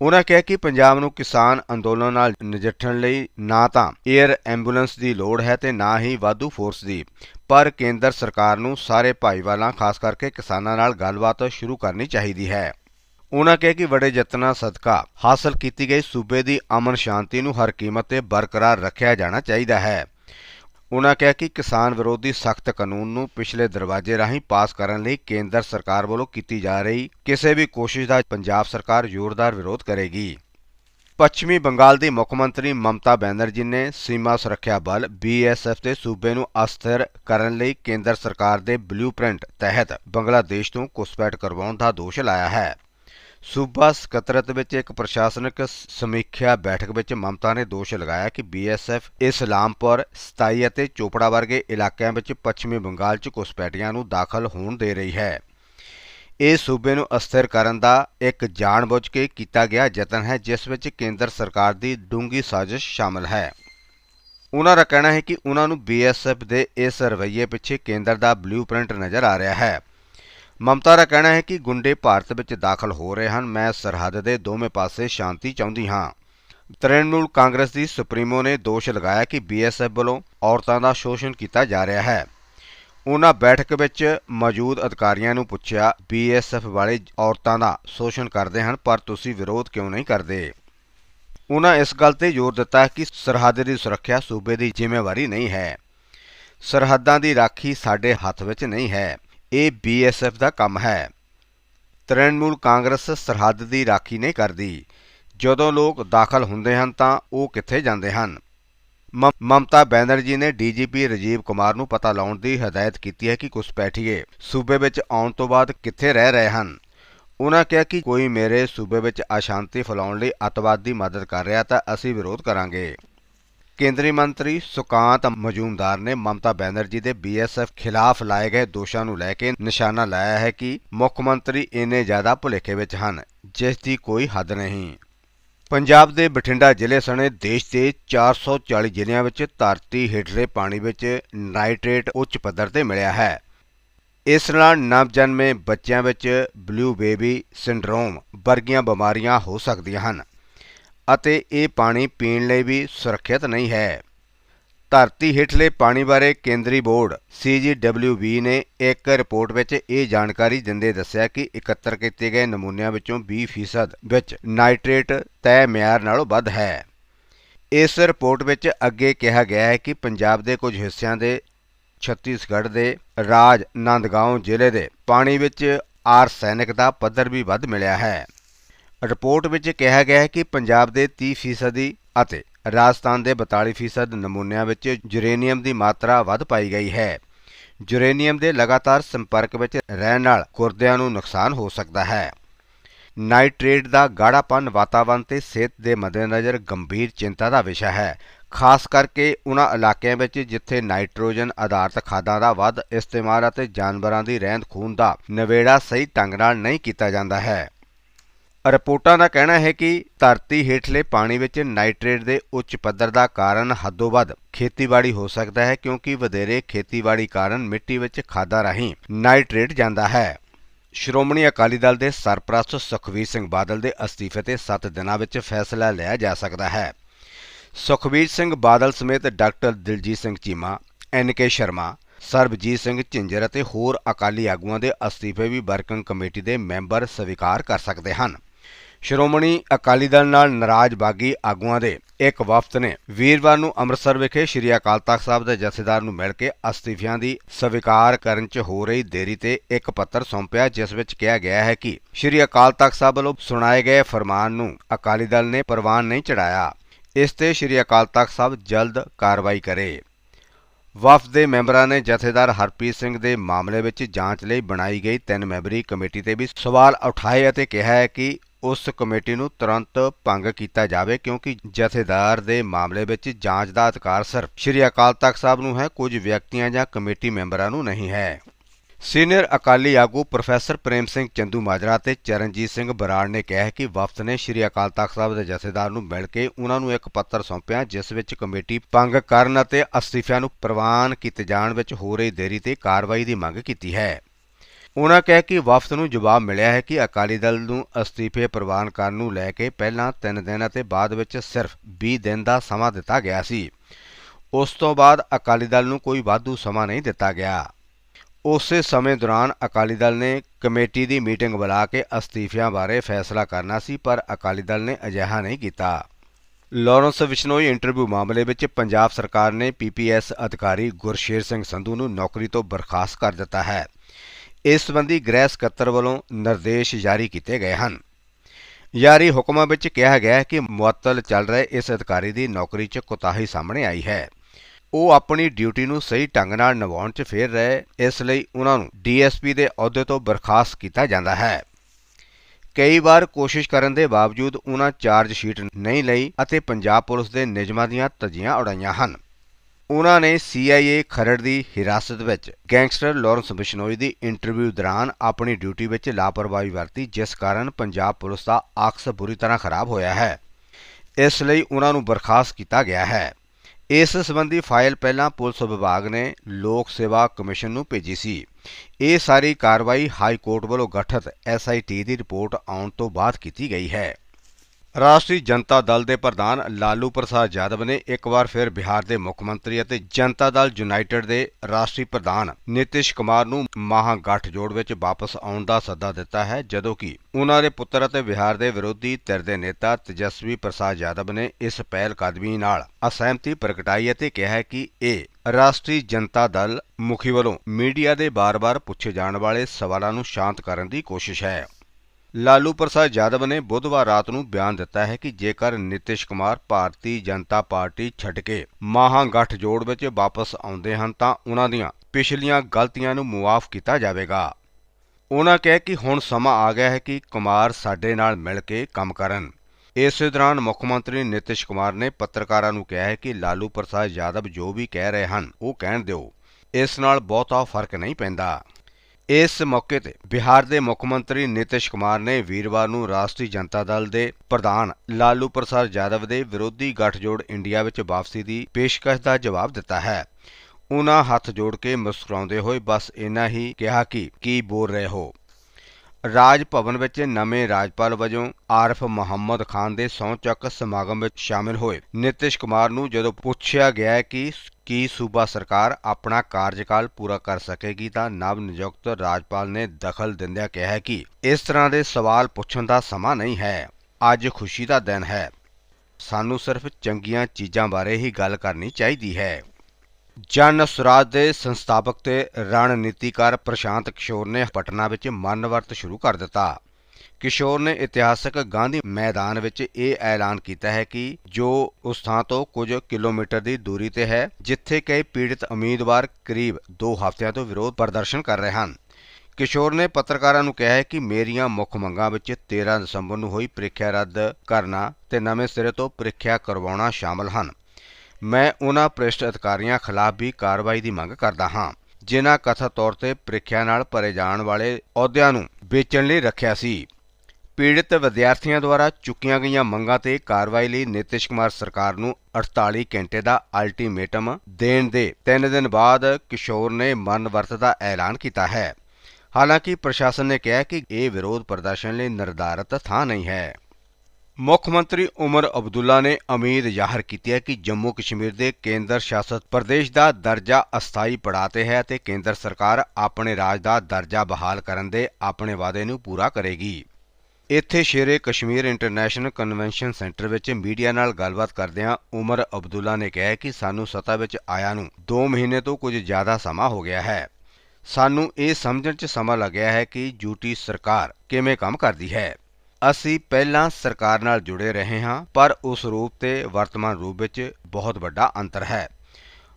ਉਨ੍ਹਾਂ ਕਿਹਾ ਕਿ ਪੰਜਾਬ ਨੂੰ ਕਿਸਾਨ ਅੰਦੋਲਨ ਨਾਲ ਨਜਿੱਠਣ ਲਈ ਨਾ ਤਾਂ 에ਅਰ ਐਂਬੂਲੈਂਸ ਦੀ ਲੋੜ ਹੈ ਤੇ ਨਾ ਹੀ ਵਾਧੂ ਫੋਰਸ ਦੀ। ਪਰ ਕੇਂਦਰ ਸਰਕਾਰ ਨੂੰ ਸਾਰੇ ਭਾਈਵਾਲਾਂ, ਖਾਸ ਕਰਕੇ ਕਿਸਾਨਾਂ ਨਾਲ ਗੱਲਬਾਤ ਸ਼ੁਰੂ ਕਰਨੀ ਚਾਹੀਦੀ ਹੈ। ਉਹਨਾਂ ਕਿਹਾ ਕਿ ਵੱਡੇ ਯਤਨਾਂ ਸਦਕਾ ਹਾਸਲ ਕੀਤੀ ਗਈ ਸੂਬੇ ਦੀ ਅਮਨ ਸ਼ਾਂਤੀ ਨੂੰ ਹਰ ਕੀਮਤ ਤੇ ਬਰਕਰਾਰ ਰੱਖਿਆ ਜਾਣਾ ਚਾਹੀਦਾ ਹੈ। ਉਨ੍ਹਾਂ ਕਿਹਾ ਕਿ ਕਿਸਾਨ ਵਿਰੋਧੀ ਸਖਤ ਕਾਨੂੰਨ ਨੂੰ ਪਿਛਲੇ ਦਰਵਾਜ਼ੇ ਰਾਹੀਂ ਪਾਸ ਕਰਨ ਲਈ ਕੇਂਦਰ ਸਰਕਾਰ ਵੱਲੋਂ ਕੀਤੀ ਜਾ ਰਹੀ ਕਿਸੇ ਵੀ ਕੋਸ਼ਿਸ਼ ਦਾ ਪੰਜਾਬ ਸਰਕਾਰ ਜ਼ੋਰਦਾਰ ਵਿਰੋਧ ਕਰੇਗੀ। ਪੱਛਮੀ ਬੰਗਾਲ ਦੀ ਮੁੱਖ ਮੰਤਰੀ ਮਮਤਾ ਬੈਨਰਜੀ ਨੇ ਸੀਮਾ ਸੁਰੱਖਿਆ ਬਲ ਬੀਐਸਐਫ ਦੇ ਸੂਬੇ ਨੂੰ ਅਸਥਿਰ ਕਰਨ ਲਈ ਕੇਂਦਰ ਸਰਕਾਰ ਦੇ ਬਲੂਪ੍ਰਿੰਟ ਤਹਿਤ ਬੰਗਲਾਦੇਸ਼ ਤੋਂ ਘੁਸਪੈਠ ਕਰਵਾਉਣ ਦਾ ਦੋਸ਼ ਲਾਇਆ ਹੈ। ਸੂਬਾ ਸਕੱਤਰਤ ਵਿੱਚ ਇੱਕ ਪ੍ਰਸ਼ਾਸਨਿਕ ਸਮੀਖਿਆ ਬੈਠਕ ਵਿੱਚ ਮਮਤਾ ਨੇ ਦੋਸ਼ ਲਗਾਇਆ ਕਿ ਬੀਐਸਐਫ ਇਸਲਾਮਪੁਰ 27 ਅਤੇ ਚੋਪੜਾ ਵਰਗੇ ਇਲਾਕਿਆਂ ਵਿੱਚ ਪੱਛਮੀ ਬੰਗਾਲ 'ਚ ਘੁਸਪੈਠੀਆਂ ਨੂੰ ਦਾਖਲ ਹੋਣ ਦੇ ਰਹੀ ਹੈ। ਇਹ ਸੂਬੇ ਨੂੰ ਅਸਥਿਰ ਕਰਨ ਦਾ ਇੱਕ ਜਾਣਬੁੱਝ ਕੇ ਕੀਤਾ ਗਿਆ ਯਤਨ ਹੈ, ਜਿਸ ਵਿੱਚ ਕੇਂਦਰ ਸਰਕਾਰ ਦੀ ਡੂੰਗੀ ਸਾਜ਼ਿਸ਼ ਸ਼ਾਮਲ ਹੈ। ਉਹਨਾਂ ਦਾ ਕਹਿਣਾ ਹੈ ਕਿ ਉਹਨਾਂ ਨੂੰ ਬੀਐਸਐਫ ਦੇ ਇਸ ਰਵੱਈਏ ਪਿੱਛੇ ਕੇਂਦਰ ਦਾ ਬਲੂਪ੍ਰਿੰਟ ਨਜ਼ਰ ਆ ਰਿਹਾ ਹੈ। ਮਮਤਾ ਦਾ ਕਹਿਣਾ ਹੈ ਕਿ ਗੁੰਡੇ ਭਾਰਤ ਵਿੱਚ ਦਾਖਲ ਹੋ ਰਹੇ ਹਨ। ਮੈਂ ਸਰਹੱਦ ਦੇ ਦੋਵੇਂ ਪਾਸੇ ਸ਼ਾਂਤੀ ਚਾਹੁੰਦੀ ਹਾਂ। ਤ੍ਰਿਣਮੂਲ ਕਾਂਗਰਸ ਦੀ ਸੁਪਰੀਮੋ ਨੇ ਦੋਸ਼ ਲਗਾਇਆ ਕਿ ਬੀਐਸਐਫ ਵੱਲੋਂ ਔਰਤਾਂ ਦਾ ਸ਼ੋਸ਼ਣ ਕੀਤਾ ਜਾ ਰਿਹਾ ਹੈ। ਉਹਨਾਂ ਬੈਠਕ ਵਿੱਚ ਮੌਜੂਦ ਅਧਿਕਾਰੀਆਂ ਨੂੰ ਪੁੱਛਿਆ ਬੀਐਸਐਫ ਵਾਲੇ ਔਰਤਾਂ ਦਾ ਸ਼ੋਸ਼ਣ ਕਰਦੇ ਹਨ, ਪਰ ਤੁਸੀਂ ਵਿਰੋਧ ਕਿਉਂ ਨਹੀਂ ਕਰਦੇ? ਉਹਨਾਂ ਇਸ ਗੱਲ ਤੇ ਜ਼ੋਰ ਦਿੱਤਾ ਕਿ ਸਰਹੱਦ ਦੀ ਸੁਰੱਖਿਆ ਸੂਬੇ ਦੀ ਜ਼ਿੰਮੇਵਾਰੀ ਨਹੀਂ ਹੈ। ਸਰਹੱਦਾਂ ਦੀ ਰਾਖੀ ਸਾਡੇ ਹੱਥ ਵਿੱਚ ਨਹੀਂ ਹੈ। ਇਹ ਬੀਐਸਐਫ ਦਾ ਕੰਮ ਹੈ। ਤ੍ਰਿਣਮੂਲ ਕਾਂਗਰਸ ਸਰਹੱਦ ਦੀ ਰਾਖੀ ਨਹੀਂ ਕਰਦੀ। ਜਦੋਂ ਲੋਕ ਦਾਖਲ ਹੁੰਦੇ ਹਨ ਤਾਂ ਉਹ ਕਿੱਥੇ ਜਾਂਦੇ ਹਨ? ਮ- ਮਮਤਾ ਬੈਨਰਜੀ ਨੇ ਡੀਜੀਪੀ ਰਾਜੀਵ ਕੁਮਾਰ ਨੂੰ ਪਤਾ ਲਾਉਣ ਦੀ ਹਦਾਇਤ ਕੀਤੀ ਹੈ ਕਿ ਘੁਸਪੈਠੀਏ ਸੂਬੇ ਵਿੱਚ ਆਉਣ ਤੋਂ ਬਾਅਦ ਕਿੱਥੇ ਰਹਿ ਰਹੇ ਹਨ? ਉਹਨਾਂ ਕਿਹਾ ਕਿ ਕੋਈ ਮੇਰੇ ਸੂਬੇ ਵਿੱਚ ਅਸ਼ਾਂਤੀ ਫੈਲਾਉਣ ਲਈ ਅੱਤਵਾਦ ਮਦਦ ਕਰ ਰਿਹਾ ਤਾਂ ਅਸੀਂ ਵਿਰੋਧ ਕਰਾਂਗੇ। ਕੇਂਦਰੀ ਮੰਤਰੀ ਸੁਕਾਂਤ ਮਜੂਮਦਾਰ ਨੇ ਮਮਤਾ ਬੈਨਰਜੀ ਦੇ ਬੀਐਸਐਫ ਖਿਲਾਫ ਲਾਏ ਗਏ ਦੋਸ਼ਾਂ ਨੂੰ ਲੈ ਕੇ ਨਿਸ਼ਾਨਾ ਲਾਇਆ ਹੈ ਕਿ ਮੁੱਖ ਮੰਤਰੀ ਇੰਨੇ ਜ਼ਿਆਦਾ ਭੁਲੇਖੇ ਵਿੱਚ ਹਨ, ਜਿਸ ਦੀ ਕੋਈ ਹੱਦ ਨਹੀਂ। ਪੰਜਾਬ ਦੇ ਬਠਿੰਡਾ ਜ਼ਿਲ੍ਹੇ ਸਣੇ ਦੇਸ਼ ਦੇ 440 ਜ਼ਿਲ੍ਹਿਆਂ ਵਿੱਚ ਧਰਤੀ ਹੇਠਲੇ ਪਾਣੀ ਵਿੱਚ ਨਾਈਟ੍ਰੇਟ ਉੱਚ ਪੱਧਰ ਤੇ ਮਿਲਿਆ ਹੈ। ਇਸ ਨਾਲ ਨਵਜਨਮੇ ਬੱਚਿਆਂ ਵਿੱਚ ਬਲੂ ਬੇਬੀ ਸਿੰਡਰੋਮ ਵਰਗੀਆਂ ਬਿਮਾਰੀਆਂ ਹੋ ਸਕਦੀਆਂ ਹਨ। ਅਤੇ ਇਹ ਪਾਣੀ ਪੀਣ ਲਈ ਵੀ ਸੁਰੱਖਿਅਤ ਨਹੀਂ ਹੈ। ਧਰਤੀ ਹੇਠਲੇ ਪਾਣੀ ਬਾਰੇ ਕੇਂਦਰੀ ਬੋਰਡ CGWB ਨੇ ਇੱਕ ਰਿਪੋਰਟ ਵਿੱਚ ਇਹ ਜਾਣਕਾਰੀ ਦਿੰਦੇ ਦੱਸਿਆ ਕਿ ਇਕੱਤਰ ਕੀਤੇ ਗਏ ਨਮੂਨਿਆਂ ਵਿੱਚੋਂ 20% ਵਿੱਚ ਨਾਈਟ੍ਰੇਟ ਤੈਅ ਮਿਆਰ ਨਾਲੋਂ ਵੱਧ ਹੈ। ਇਸ ਰਿਪੋਰਟ ਵਿੱਚ ਅੱਗੇ ਕਿਹਾ ਗਿਆ ਹੈ ਕਿ ਪੰਜਾਬ ਦੇ ਕੁਝ ਹਿੱਸਿਆਂ ਦੇ ਛੱਤੀਸਗੜ੍ਹ ਦੇ ਰਾਜ ਨੰਦਗਾਉਂ ਜ਼ਿਲ੍ਹੇ ਦੇ ਪਾਣੀ ਵਿੱਚ ਆਰਸੈਨਿਕ ਦਾ ਪੱਧਰ ਵੀ ਵੱਧ ਮਿਲਿਆ ਹੈ। ਰਿਪੋਰਟ ਵਿੱਚ ਕਿਹਾ ਗਿਆ ਹੈ ਕਿ ਪੰਜਾਬ ਦੇ 30% ਅਤੇ ਰਾਜਸਥਾਨ ਦੇ 42% ਨਮੂਨਿਆਂ ਵਿੱਚ ਯੂਰੇਨੀਅਮ ਦੀ ਮਾਤਰਾ ਵੱਧ ਪਾਈ ਗਈ ਹੈ। ਯੂਰੇਨੀਅਮ ਦੇ ਲਗਾਤਾਰ ਸੰਪਰਕ ਵਿੱਚ ਰਹਿਣ ਨਾਲ ਗੁਰਦਿਆਂ ਨੂੰ ਨੁਕਸਾਨ ਹੋ ਸਕਦਾ ਹੈ। ਨਾਈਟ੍ਰੇਟ ਦਾ ਗਾੜਾਪਨ ਵਾਤਾਵਰਣ ਤੇ ਸਿਹਤ ਦੇ ਮੱਦੇਨਜ਼ਰ ਗੰਭੀਰ ਚਿੰਤਾ ਦਾ ਵਿਸ਼ਾ ਹੈ। ਖਾਸ ਕਰਕੇ ਉਹਨਾਂ ਇਲਾਕਿਆਂ ਵਿੱਚ ਜਿੱਥੇ ਨਾਈਟ੍ਰੋਜਨ ਆਧਾਰਿਤ ਖਾਦਾਂ ਦਾ ਵੱਧ ਇਸਤੇਮਾਲ ਅਤੇ ਜਾਨਵਰਾਂ ਦੀ ਰਹਿੰਦ ਖੂਨ ਦਾ ਨਿਵੇੜਾ ਸਹੀ ਢੰਗ ਨਾਲ ਨਹੀਂ ਕੀਤਾ ਜਾਂਦਾ ਹੈ। ਰਿਪੋਰਟਾਂ ਦਾ ਕਹਿਣਾ ਹੈ ਕਿ ਧਰਤੀ ਹੇਠਲੇ ਪਾਣੀ ਵਿੱਚ ਨਾਈਟ੍ਰੇਟ ਦੇ ਉੱਚ ਪੱਧਰ ਦਾ ਕਾਰਨ ਹੱਦੋਂ ਵੱਧ ਖੇਤੀਬਾੜੀ ਹੋ ਸਕਦਾ ਹੈ ਕਿਉਂਕਿ ਵਧੇਰੇ ਖੇਤੀਬਾੜੀ ਕਾਰਨ ਮਿੱਟੀ ਵਿੱਚ ਖਾਦਾਂ ਰਾਹੀਂ ਨਾਈਟ੍ਰੇਟ ਜਾਂਦਾ ਹੈ। ਸ਼੍ਰੋਮਣੀ ਅਕਾਲੀ ਦਲ ਦੇ ਸਰਪ੍ਰਸਤ ਸੁਖਵੀਰ ਸਿੰਘ ਬਾਦਲ ਦੇ ਅਸਤੀਫੇ ਤੇ 7 ਦਿਨਾਂ ਵਿੱਚ ਫੈਸਲਾ ਲਿਆ ਜਾ ਸਕਦਾ ਹੈ। ਸੁਖਵੀਰ ਸਿੰਘ ਬਾਦਲ ਸਮੇਤ doctor Daljit Singh Cheema, N K Sharma, Sarabjit Singh Jhinjar ਅਤੇ ਹੋਰ ਅਕਾਲੀ ਆਗੂਆਂ ਦੇ ਅਸਤੀਫੇ ਵੀ ਵਰਕਿੰਗ ਕਮੇਟੀ ਦੇ ਮੈਂਬਰ ਸਵੀਕਾਰ ਕਰ ਸਕਦੇ ਹਨ। ਸ਼੍ਰੋਮਣੀ ਅਕਾਲੀ ਦਲ ਨਾਲ ਨਾਰਾਜ਼ ਬਾਗੀ ਆਗੂਆਂ ਦੇ ਇੱਕ ਵਫਦ ਨੇ ਵੀਰਵਾਰ ਨੂੰ ਅੰਮ੍ਰਿਤਸਰ ਵਿਖੇ ਸ਼੍ਰੀ ਅਕਾਲ ਤਖਤ ਸਾਹਿਬ ਦੇ ਜਥੇਦਾਰ ਨੂੰ ਮਿਲ ਕੇ ਅਸਤੀਫਿਆਂ ਦੀ ਸਵੀਕਾਰ ਕਰਨ 'ਚ ਹੋ ਰਹੀ ਦੇਰੀ ਤੇ ਇੱਕ ਪੱਤਰ ਸੌਂਪਿਆ, ਜਿਸ ਵਿੱਚ ਕਿਹਾ ਗਿਆ ਹੈ ਕਿ ਸ਼੍ਰੀ ਅਕਾਲ ਤਖਤ ਸਾਹਿਬ ਵੱਲੋਂ ਸੁਣਾਏ ਗਏ ਫਰਮਾਨ ਨੂੰ ਅਕਾਲੀ ਦਲ ਨੇ ਪ੍ਰਵਾਨ ਨਹੀਂ ਚੜਾਇਆ ਇਸ ਤੇ ਸ਼੍ਰੀ ਅਕਾਲ ਤਖਤ ਸਾਹਿਬ ਜਲਦ ਕਾਰਵਾਈ ਕਰੇ। ਵਫਦ ਦੇ ਮੈਂਬਰਾਂ ਨੇ ਜਥੇਦਾਰ ਹਰਪ੍ਰੀਤ ਸਿੰਘ ਦੇ ਮਾਮਲੇ ਵਿੱਚ ਜਾਂਚ ਲਈ ਬਣਾਈ ਗਈ ਤਿੰਨ ਮੈਂਬਰੀ ਕਮੇਟੀ ਤੇ ਵੀ ਸਵਾਲ ਉਠਾਏ ਅਤੇ ਕਿਹਾ ਹੈ ਕਿ ਉਸ ਕਮੇਟੀ ਨੂੰ ਤੁਰੰਤ ਭੰਗ ਕੀਤਾ ਜਾਵੇ ਕਿਉਂਕਿ ਜਥੇਦਾਰ ਦੇ ਮਾਮਲੇ ਵਿੱਚ ਜਾਂਚ ਦਾ ਅਧਿਕਾਰ ਸਿਰਫ ਸ਼੍ਰੀ ਅਕਾਲ ਤਖਤ ਸਾਹਿਬ ਨੂੰ ਹੈ, ਕੁਝ ਵਿਅਕਤੀਆਂ ਜਾਂ ਕਮੇਟੀ ਮੈਂਬਰਾਂ ਨੂੰ ਨਹੀਂ ਹੈ। ਸੀਨੀਅਰ ਅਕਾਲੀ ਆਗੂ ਪ੍ਰੋਫੈਸਰ ਪ੍ਰੇਮ ਸਿੰਘ ਚੰਦੂ ਮਾਜਰਾ ਤੇ ਚਰਨਜੀਤ ਸਿੰਘ ਬਰਾੜ ਨੇ ਕਿਹਾ ਕਿ ਵਫਦ ਨੇ ਸ਼੍ਰੀ ਅਕਾਲ ਤਖਤ ਸਾਹਿਬ ਦੇ ਜਥੇਦਾਰ ਨੂੰ ਮਿਲ ਕੇ ਉਹਨਾਂ ਨੂੰ ਇੱਕ ਪੱਤਰ ਸੌਂਪਿਆ, ਜਿਸ ਵਿੱਚ ਕਮੇਟੀ ਭੰਗ ਕਰਨ ਅਤੇ ਅਸਤੀਫਿਆਂ ਨੂੰ ਪ੍ਰਵਾਨ ਕੀਤੇ ਜਾਣ ਵਿੱਚ ਹੋ ਰਹੀ ਦੇਰੀ ਤੇ ਕਾਰਵਾਈ ਦੀ ਮੰਗ ਕੀਤੀ ਹੈ। ਉਹਨਾਂ ਕਿਹਾ ਕਿ ਵਫਦ ਨੂੰ ਜਵਾਬ ਮਿਲਿਆ ਹੈ ਕਿ ਅਕਾਲੀ ਦਲ ਨੂੰ ਅਸਤੀਫੇ ਪ੍ਰਵਾਨ ਕਰਨ ਨੂੰ ਲੈ ਕੇ ਪਹਿਲਾਂ 3 ਦਿਨ ਅਤੇ ਬਾਅਦ ਵਿੱਚ ਸਿਰਫ 20 ਦਿਨ ਦਾ ਸਮਾਂ ਦਿੱਤਾ ਗਿਆ ਸੀ। ਉਸ ਤੋਂ ਬਾਅਦ ਅਕਾਲੀ ਦਲ ਨੂੰ ਕੋਈ ਵਾਧੂ ਸਮਾਂ ਨਹੀਂ ਦਿੱਤਾ ਗਿਆ। ਉਸੇ ਸਮੇਂ ਦੌਰਾਨ ਅਕਾਲੀ ਦਲ ਨੇ ਕਮੇਟੀ ਦੀ ਮੀਟਿੰਗ ਬੁਲਾ ਕੇ ਅਸਤੀਫਿਆਂ ਬਾਰੇ ਫੈਸਲਾ ਕਰਨਾ ਸੀ, ਪਰ ਅਕਾਲੀ ਦਲ ਨੇ ਅਜਿਹਾ ਨਹੀਂ ਕੀਤਾ। ਲਾਰੈਂਸ ਵਿਸ਼ਨੋਈ ਇੰਟਰਵਿਊ ਮਾਮਲੇ ਵਿੱਚ ਪੰਜਾਬ ਸਰਕਾਰ ਨੇ ਪੀਪੀਐਸ ਅਧਿਕਾਰੀ ਗੁਰਸ਼ੇਰ ਸਿੰਘ ਸੰਧੂ ਨੂੰ ਨੌਕਰੀ ਤੋਂ ਬਰਖਾਸਤ ਕਰ ਦਿੱਤਾ ਹੈ। ਇਸ ਸੰਬੰਧੀ ਗ੍ਰਹਿ ਸਕੱਤਰ ਵੱਲੋਂ ਨਿਰਦੇਸ਼ ਜਾਰੀ ਕੀਤੇ ਗਏ ਹਨ। ਜਾਰੀ ਹੁਕਮਾਂ ਵਿੱਚ ਕਿਹਾ ਗਿਆ ਹੈ ਕਿ ਮੁਅੱਤਲ ਚੱਲ ਰਹੇ ਇਸ ਅਧਿਕਾਰੀ ਦੀ ਨੌਕਰੀ 'ਚ ਕੋਤਾਹੀ ਸਾਹਮਣੇ ਆਈ ਹੈ। ਉਹ ਆਪਣੀ ਡਿਊਟੀ ਨੂੰ ਸਹੀ ਢੰਗ ਨਾਲ ਨਿਭਾਉਣ 'ਚ ਫੇਰ ਰਹੇ, ਇਸ ਲਈ ਉਹਨਾਂ ਨੂੰ ਡੀਐਸਪੀ ਦੇ ਅਹੁਦੇ ਤੋਂ ਬਰਖਾਸਤ ਕੀਤਾ ਜਾਂਦਾ ਹੈ। ਕਈ ਵਾਰ ਕੋਸ਼ਿਸ਼ ਕਰਨ ਦੇ ਬਾਵਜੂਦ ਉਹਨਾਂ ਚਾਰਜ ਸ਼ੀਟ ਨਹੀਂ ਲਈ ਅਤੇ ਪੰਜਾਬ ਪੁਲਿਸ ਦੇ ਨਿਯਮਾਂ ਦੀਆਂ ਧੱਜੀਆਂ ਉਡਾਈਆਂ ਹਨ। ਉਹਨਾਂ ਨੇ CIA ਖਰੜ ਦੀ ਹਿਰਾਸਤ ਵਿੱਚ ਗੈਂਗਸਟਰ ਲਾਰੈਂਸ ਬਿਸ਼ਨੋਈ ਦੀ ਇੰਟਰਵਿਊ ਦੌਰਾਨ ਆਪਣੀ ਡਿਊਟੀ ਵਿੱਚ ਲਾਪਰਵਾਹੀ ਵਰਤੀ, ਜਿਸ ਕਾਰਨ ਪੰਜਾਬ ਪੁਲਿਸ ਦਾ ਆਕਸ ਬੁਰੀ ਤਰ੍ਹਾਂ ਖਰਾਬ ਹੋਇਆ ਹੈ। ਇਸ ਲਈ ਉਹਨਾਂ ਨੂੰ ਬਰਖਾਸਤ ਕੀਤਾ ਗਿਆ ਹੈ। ਇਸ ਸੰਬੰਧੀ ਫਾਈਲ ਪਹਿਲਾਂ ਪੁਲਿਸ ਵਿਭਾਗ ਨੇ ਲੋਕ ਸੇਵਾ ਕਮਿਸ਼ਨ ਨੂੰ ਭੇਜੀ ਸੀ। ਇਹ ਸਾਰੀ ਕਾਰਵਾਈ ਹਾਈ ਕੋਰਟ ਵੱਲੋਂ ਗਠਿਤ ਐਸਆਈਟੀ ਦੀ ਰਿਪੋਰਟ ਆਉਣ ਤੋਂ ਬਾਅਦ ਕੀਤੀ ਗਈ ਹੈ। ਰਾਸ਼ਟਰੀ ਜਨਤਾ ਦਲ ਦੇ ਪ੍ਰਧਾਨ ਲਾਲੂ ਪ੍ਰਸਾਦ ਯਾਦਵ ਨੇ ਇੱਕ ਵਾਰ ਫਿਰ ਬਿਹਾਰ ਦੇ ਮੁੱਖ ਮੰਤਰੀ ਅਤੇ ਜਨਤਾ ਦਲ ਯੂਨਾਈਟਿਡ ਦੇ ਰਾਸ਼ਟਰੀ ਪ੍ਰਧਾਨ ਨਿਤਿਸ਼ ਕੁਮਾਰ ਨੂੰ ਮਹਾ ਵਿੱਚ ਵਾਪਸ ਆਉਣ ਦਾ ਸੱਦਾ ਦਿੱਤਾ ਹੈ, ਜਦੋਂ ਕਿ ਉਹਨਾਂ ਦੇ ਪੁੱਤਰ ਅਤੇ ਬਿਹਾਰ ਦੇ ਵਿਰੋਧੀ ਧਿਰ ਦੇ ਨੇਤਾ ਤੇਜਸਵੀ ਪ੍ਰਸਾਦ ਯਾਦਵ ਨੇ ਇਸ ਪਹਿਲ ਕਦਮੀ ਨਾਲ ਅਸਹਿਮਤੀ ਪ੍ਰਗਟਾਈ ਅਤੇ ਕਿਹਾ ਕਿ ਇਹ ਰਾਸ਼ਟਰੀ ਜਨਤਾ ਦਲ ਮੁਖੀ ਵੱਲੋਂ ਮੀਡੀਆ ਦੇ ਬਾਰ-ਬਾਰ ਪੁੱਛੇ ਜਾਣ ਵਾਲੇ ਸਵਾਲਾਂ ਨੂੰ ਸ਼ਾਂਤ ਕਰਨ ਦੀ ਕੋਸ਼ਿਸ਼ ਹੈ। ਲਾਲੂ ਪ੍ਰਸਾਦ ਯਾਦਵ ਨੇ ਬੁੱਧਵਾਰ ਰਾਤ ਨੂੰ ਬਿਆਨ ਦਿੱਤਾ ਹੈ ਕਿ ਜੇਕਰ ਨਿਤਿਸ਼ ਕੁਮਾਰ ਭਾਰਤੀ ਜਨਤਾ ਪਾਰਟੀ ਛੱਡ ਕੇ ਮਹਾ ਵਿੱਚ ਵਾਪਸ ਆਉਂਦੇ ਹਨ ਤਾਂ ਉਹਨਾਂ ਦੀਆਂ ਪਿਛਲੀਆਂ ਗਲਤੀਆਂ ਨੂੰ ਮੁਆਫ ਕੀਤਾ ਜਾਵੇਗਾ। ਉਹਨਾਂ ਕਿਹਾ ਕਿ ਹੁਣ ਸਮਾਂ ਆ ਗਿਆ ਹੈ ਕਿ ਕੁਮਾਰ ਸਾਡੇ ਨਾਲ ਮਿਲ ਕੇ ਕੰਮ ਕਰਨ। ਇਸੇ ਦੌਰਾਨ ਮੁੱਖ ਮੰਤਰੀ ਨਿਤਿਸ਼ ਕੁਮਾਰ ਨੇ ਪੱਤਰਕਾਰਾਂ ਨੂੰ ਕਿਹਾ ਹੈ ਕਿ ਲਾਲੂ ਪ੍ਰਸਾਦ ਯਾਦਵ ਜੋ ਵੀ ਕਹਿ ਰਹੇ ਹਨ ਉਹ ਕਹਿਣ ਦਿਓ। ਇਸ ਨਾਲ ਬਹੁਤਾ ਫ਼ਰਕ ਨਹੀਂ ਪੈਂਦਾ। ਇਸ ਮੌਕੇ ਤੇ ਬਿਹਾਰ ਦੇ ਮੁੱਖ ਮੰਤਰੀ ਨਿਤਿਸ਼ ਕੁਮਾਰ ਨੇ ਵੀਰਵਾਰ ਨੂੰ ਰਾਸ਼ਟਰੀ ਜਨਤਾ ਦਲ ਦੇ ਪ੍ਰਧਾਨ ਲਾਲੂ ਪ੍ਰਸਾਦ ਯਾਦਵ ਦੇ ਵਿਰੋਧੀ ਗੱਠਜੋੜ ਇੰਡੀਆ ਵਿੱਚ ਵਾਪਸੀ ਦੀ ਪੇਸ਼ਕਸ਼ ਦਾ ਜਵਾਬ ਦਿੱਤਾ ਹੈ। ਉਹਨਾਂ ਹੱਥ ਜੋੜ ਕੇ ਮੁਸਕਰਾਉਂਦੇ ਹੋਏ ਬਸ ਇੰਨਾ ਹੀ ਕਿਹਾ ਕਿ ਕੀ ਬੋਲ ਰਹੇ ਹੋ? ਰਾਜ ਭਵਨ ਵਿੱਚ ਨਵੇਂ ਰਾਜਪਾਲ ਵਜੋਂ ਆਰਫ ਮੁਹੰਮਦ ਖਾਨ ਦੇ ਸਹੁੰ ਚੱਕ ਸਮਾਗਮ ਵਿੱਚ ਸ਼ਾਮਿਲ ਹੋਏ। ਨਿਤਿਸ਼ ਕੁਮਾਰ ਨੂੰ ਜਦੋਂ ਪੁੱਛਿਆ ਗਿਆ ਕਿ ਕੀ ਸੂਬਾ ਸਰਕਾਰ ਆਪਣਾ ਕਾਰਜਕਾਲ ਪੂਰਾ ਕਰ ਸਕੇਗੀ ਤਾਂ ਨਵ ਨਿਯੁਕਤ ਰਾਜਪਾਲ ਨੇ ਦਖਲ ਦਿੰਦਿਆਂ ਕਿਹਾ ਕਿ ਇਸ ਤਰ੍ਹਾਂ ਦੇ ਸਵਾਲ ਪੁੱਛਣ ਦਾ ਸਮਾਂ ਨਹੀਂ ਹੈ। ਅੱਜ ਖੁਸ਼ੀ ਦਾ ਦਿਨ ਹੈ। ਸਾਨੂੰ ਸਿਰਫ ਚੰਗੀਆਂ ਚੀਜ਼ਾਂ ਬਾਰੇ ਹੀ ਗੱਲ ਕਰਨੀ ਚਾਹੀਦੀ ਹੈ। ਜਨ ਸੁਰਾਜ ਦੇ ਸੰਸਥਾਪਕ ਤੇ ਰਣਨੀਤੀਕਾਰ ਪ੍ਰਸ਼ਾਂਤ ਕਿਸ਼ੋਰ ਨੇ ਪਟਨਾ ਵਿੱਚ ਮਨ ਵਰਤ ਸ਼ੁਰੂ ਕਰ ਦਿੱਤਾ। ਕਿਸ਼ੋਰ ਨੇ ਇਤਿਹਾਸਕ ਗਾਂਧੀ ਮੈਦਾਨ ਵਿੱਚ ਇਹ ਐਲਾਨ ਕੀਤਾ ਹੈ ਕਿ ਜੋ ਉਸ ਥਾਂ ਤੋਂ ਕੁਝ ਕਿਲੋਮੀਟਰ ਦੀ ਦੂਰੀ ਤੇ ਹੈ, ਜਿੱਥੇ ਕਈ ਪੀੜਤ ਉਮੀਦਵਾਰ ਕਰੀਬ 2 ਹਫ਼ਤਿਆਂ ਤੋਂ ਵਿਰੋਧ ਪ੍ਰਦਰਸ਼ਨ ਕਰ ਰਹੇ ਹਨ। ਕਿਸ਼ੋਰ ਨੇ ਪੱਤਰਕਾਰਾਂ ਨੂੰ ਕਿਹਾ ਹੈ ਕਿ ਮੇਰੀਆਂ ਮੁੱਖ ਮੰਗਾਂ ਵਿੱਚ 13 ਦਸੰਬਰ ਨੂੰ ਹੋਈ ਪ੍ਰੀਖਿਆ ਰੱਦ ਕਰਨਾ ਤੇ ਨਵੇਂ ਸਿਰੇ ਤੋਂ ਪ੍ਰੀਖਿਆ ਕਰਵਾਉਣਾ ਸ਼ਾਮਲ ਹਨ। ਮੈਂ ਉਹਨਾਂ ਭ੍ਰਿਸ਼ਟ ਅਧਿਕਾਰੀਆਂ ਖਿਲਾਫ ਵੀ ਕਾਰਵਾਈ ਦੀ ਮੰਗ ਕਰਦਾ ਹਾਂ, ਜਿਨ੍ਹਾਂ ਕਥਿਤ ਤੌਰ ਤੇ ਪ੍ਰੀਖਿਆ ਨਾਲ ਭਰੇ ਜਾਣ ਵਾਲੇ ਅਹੁਦਿਆਂ ਨੂੰ ਵੇਚਣ ਲਈ ਰੱਖਿਆ ਸੀ। ਪੀੜਤ ਵਿਦਿਆਰਥੀਆਂ ਦੁਆਰਾ ਚੁੱਕੀਆਂ ਗਈਆਂ ਮੰਗਾਂ ਤੇ ਕਾਰਵਾਈ ਲਈ ਨਿਤਿਸ਼ ਕੁਮਾਰ ਸਰਕਾਰ ਨੂੰ 48 ਘੰਟੇ ਦਾ ਅਲਟੀਮੇਟਮ ਦੇਣ ਦੇ 3 ਦਿਨ ਬਾਅਦ ਕਿਸ਼ੋਰ ਨੇ ਮਨ ਵਰਤ ਦਾ ਐਲਾਨ ਕੀਤਾ ਹੈ। ਹਾਲਾਂਕਿ ਪ੍ਰਸ਼ਾਸਨ ਨੇ ਕਿਹਾ ਕਿ ਇਹ ਵਿਰੋਧ ਪ੍ਰਦਰਸ਼ਨ ਲਈ ਨਿਰਧਾਰਤ ਥਾਂ ਨਹੀਂ ਹੈ। ਮੁੱਖ ਮੰਤਰੀ ਉਮਰ ਅਬਦੁੱਲਾ ਨੇ ਉਮੀਦ ਜ਼ਾਹਰ ਕੀਤੀ ਹੈ ਕਿ ਜੰਮੂ ਕਸ਼ਮੀਰ ਦੇ ਕੇਂਦਰ ਸ਼ਾਸਤ ਪ੍ਰਦੇਸ਼ ਦਾ ਦਰਜਾ ਅਸਥਾਈ ਪੜਾਅ ਤੇ ਹੈ ਤੇ ਕੇਂਦਰ ਸਰਕਾਰ ਆਪਣੇ ਰਾਜ ਦਾ ਦਰਜਾ ਬਹਾਲ ਕਰਨ ਦੇ ਆਪਣੇ ਵਾਅਦੇ ਨੂੰ ਪੂਰਾ ਕਰੇਗੀ। ਇੱਥੇ Shere Kashmir international convention centre ਵਿੱਚ ਮੀਡੀਆ ਨਾਲ ਗੱਲਬਾਤ ਕਰਦਿਆਂ ਉਮਰ ਅਬਦੁੱਲਾ ਨੇ ਕਿਹਾ ਕਿ ਸਾਨੂੰ ਸੱਤਾ ਵਿੱਚ ਆਇਆ ਨੂੰ 2 ਮਹੀਨੇ ਤੋਂ ਕੁਝ ਜ਼ਿਆਦਾ ਸਮਾਂ ਹੋ ਗਿਆ ਹੈ। ਸਾਨੂੰ ਇਹ ਸਮਝਣ 'ਚ ਸਮਾਂ ਲੱਗਿਆ ਹੈ ਕਿ ਯੂਟੀ ਸਰਕਾਰ ਕਿਵੇਂ ਕੰਮ ਕਰਦੀ ਹੈ। ਅਸੀਂ ਪਹਿਲਾਂ ਸਰਕਾਰ ਨਾਲ ਜੁੜੇ ਰਹੇ ਹਾਂ, ਪਰ ਉਸ ਰੂਪ ਤੇ ਵਰਤਮਾਨ ਰੂਪ ਵਿੱਚ ਬਹੁਤ ਵੱਡਾ ਅੰਤਰ ਹੈ।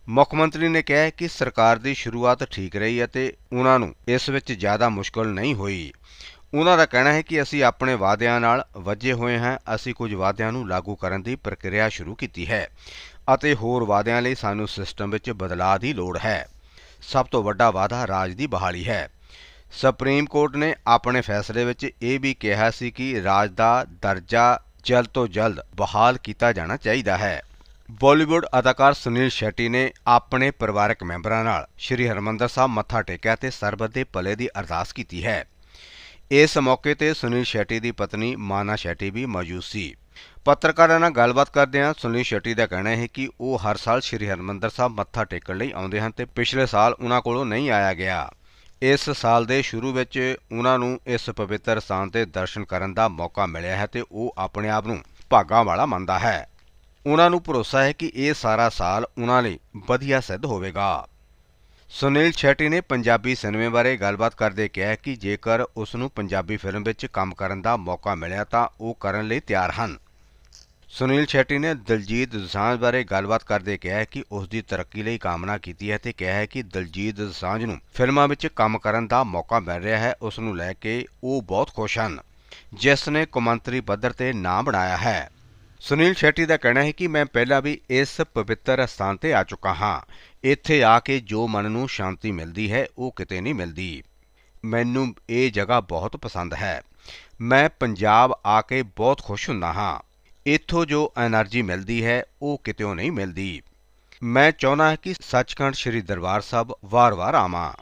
ਮੁੱਖ ਮੰਤਰੀ ਨੇ ਕਿਹਾ ਕਿ ਸਰਕਾਰ ਦੀ ਸ਼ੁਰੂਆਤ ਠੀਕ ਰਹੀ ਅਤੇ ਉਹਨਾਂ ਨੂੰ ਇਸ ਵਿੱਚ ਜ਼ਿਆਦਾ ਮੁਸ਼ਕਲ ਨਹੀਂ ਹੋਈ। ਉਹਨਾਂ ਦਾ ਕਹਿਣਾ ਹੈ ਕਿ ਅਸੀਂ ਆਪਣੇ ਵਾਅਦਿਆਂ ਨਾਲ ਵੱਜੇ ਹੋਏ ਹਾਂ। ਅਸੀਂ ਕੁਝ ਵਾਅਦਿਆਂ ਨੂੰ ਲਾਗੂ ਕਰਨ ਦੀ ਪ੍ਰਕਿਰਿਆ ਸ਼ੁਰੂ ਕੀਤੀ ਹੈ ਅਤੇ ਹੋਰ ਵਾਅਦਿਆਂ ਲਈ ਸਾਨੂੰ ਸਿਸਟਮ ਵਿੱਚ ਬਦਲਾਅ ਦੀ ਲੋੜ ਹੈ। ਸਭ ਤੋਂ ਵੱਡਾ ਵਾਅਦਾ ਰਾਜ ਦੀ ਬਹਾਲੀ ਹੈ। ਸੁਪਰੀਮ ਕੋਰਟ ਨੇ ਆਪਣੇ ਫੈਸਲੇ ਵਿੱਚ ਇਹ ਵੀ ਕਿਹਾ ਸੀ ਕਿ ਰਾਜ ਦਾ ਦਰਜਾ ਜਲਦ ਤੋਂ ਜਲਦ ਬਹਾਲ ਕੀਤਾ ਜਾਣਾ ਚਾਹੀਦਾ ਹੈ। ਬਾਲੀਵੁੱਡ ਅਦਾਕਾਰ ਸੁਨੀਲ ਸ਼ੈਟੀ ਨੇ ਆਪਣੇ ਪਰਿਵਾਰਕ ਮੈਂਬਰਾਂ ਨਾਲ ਸ੍ਰੀ ਹਰਮੰਦਰ ਸਾਹਿਬ ਮੱਥਾ ਟੇਕਿਆ ਤੇ ਸਰਬੱਤ ਦੇ ਭਲੇ ਦੀ ਅਰਦਾਸ ਕੀਤੀ ਹੈ। ਇਸ ਮੌਕੇ ਤੇ ਸੁਨੀਲ ਸ਼ੈਟੀ ਦੀ ਪਤਨੀ ਮਾਨਾ ਸ਼ੈਟੀ ਵੀ ਮੌਜੂਦ ਸੀ। ਪੱਤਰਕਾਰਾਂ ਨਾਲ ਗੱਲਬਾਤ ਕਰਦਿਆਂ ਸੁਨੀਲ ਸ਼ੈਟੀ ਦਾ ਕਹਿਣਾ ਹੈ ਕਿ ਉਹ ਹਰ ਸਾਲ ਸ੍ਰੀ ਹਰਮੰਦਰ ਸਾਹਿਬ ਮੱਥਾ ਟੇਕਣ ਲਈ ਆਉਂਦੇ ਹਨ ਤੇ ਪਿਛਲੇ ਸਾਲ ਉਹਨਾਂ ਕੋਲੋਂ ਨਹੀਂ ਆਇਆ ਗਿਆ। ਇਸ ਸਾਲ ਦੇ ਸ਼ੁਰੂ ਵਿੱਚ ਉਹਨਾਂ ਨੂੰ ਇਸ ਪਵਿੱਤਰ ਸਥਾਨ ਤੇ ਦਰਸ਼ਨ ਕਰਨ ਦਾ ਮੌਕਾ ਮਿਲਿਆ ਹੈ ਤੇ ਉਹ ਆਪਣੇ ਆਪ ਨੂੰ ਭਾਗਾਂ ਵਾਲਾ ਮੰਨਦਾ ਹੈ। ਉਹਨਾਂ ਨੂੰ ਭਰੋਸਾ ਹੈ ਕਿ ਇਹ ਸਾਰਾ ਸਾਲ ਉਹਨਾਂ ਲਈ ਵਧੀਆ ਸਿੱਧ ਹੋਵੇਗਾ। ਸੁਨੀਲ ਸ਼ੈਟੀ ਨੇ ਪੰਜਾਬੀ ਸਿਨੇਮੇ ਬਾਰੇ ਗੱਲਬਾਤ ਕਰਦੇ ਕਿਹਾ ਕਿ ਜੇਕਰ ਉਸ ਨੂੰ ਪੰਜਾਬੀ ਫਿਲਮ ਵਿੱਚ ਕੰਮ ਕਰਨ ਦਾ ਮੌਕਾ ਮਿਲਿਆ ਤਾਂ ਉਹ ਕਰਨ ਲਈ ਤਿਆਰ ਹਨ। ਸੁਨੀਲ ਸ਼ੈਟੀ ਨੇ ਦਲਜੀਤ ਦੋਸਾਂਝ ਬਾਰੇ ਗੱਲਬਾਤ ਕਰਦੇ ਕਿਹਾ ਕਿ ਉਸ ਦੀ ਤਰੱਕੀ ਲਈ ਕਾਮਨਾ ਕੀਤੀ ਹੈ ਤੇ ਕਿਹਾ ਹੈ ਕਿ ਦਲਜੀਤ ਦੋਸਾਂਝ ਨੂੰ ਫਿਲਮਾਂ ਵਿੱਚ ਕੰਮ ਕਰਨ ਦਾ ਮੌਕਾ ਮਿਲ ਰਿਹਾ ਹੈ ਉਸ ਨੂੰ ਲੈ ਕੇ ਉਹ ਬਹੁਤ ਖੁਸ਼ ਹਨ, ਜਿਸ ਨੇ ਕੌਮਾਂਤਰੀ ਪੱਧਰ ਤੇ ਨਾਂ ਬਣਾਇਆ ਹੈ। ਸੁਨੀਲ ਸ਼ੈਟੀ ਦਾ ਕਹਿਣਾ ਹੈ ਕਿ ਮੈਂ ਪਹਿਲਾਂ ਵੀ ਇਸ ਪਵਿੱਤਰ ਸਥਾਨ ਤੇ ਆ ਚੁੱਕਾ ਹਾਂ। ਇੱਥੇ ਆ ਕੇ ਜੋ ਮਨ ਨੂੰ ਸ਼ਾਂਤੀ ਮਿਲਦੀ ਹੈ, ਉਹ ਕਿਤੇ ਨਹੀਂ ਮਿਲਦੀ। ਮੈਨੂੰ ਇਹ ਜਗ੍ਹਾ ਬਹੁਤ ਪਸੰਦ ਹੈ। ਮੈਂ ਪੰਜਾਬ ਆ ਕੇ ਬਹੁਤ ਖੁਸ਼ ਹੁੰਦਾ ਹਾਂ। ਇੱਥੋਂ ਜੋ એનર્ਜੀ ਮਿਲਦੀ ਹੈ, ਉਹ ਕਿਤੇੋਂ ਨਹੀਂ ਮਿਲਦੀ। ਮੈਂ ਚਾਹੁੰਦਾ ਹਾਂ ਕਿ ਸੱਚਖੰਡ ਸ੍ਰੀ ਦਰਬਾਰ ਸਾਹਿਬ ਵਾਰ-ਵਾਰ ਆਵਾਂ।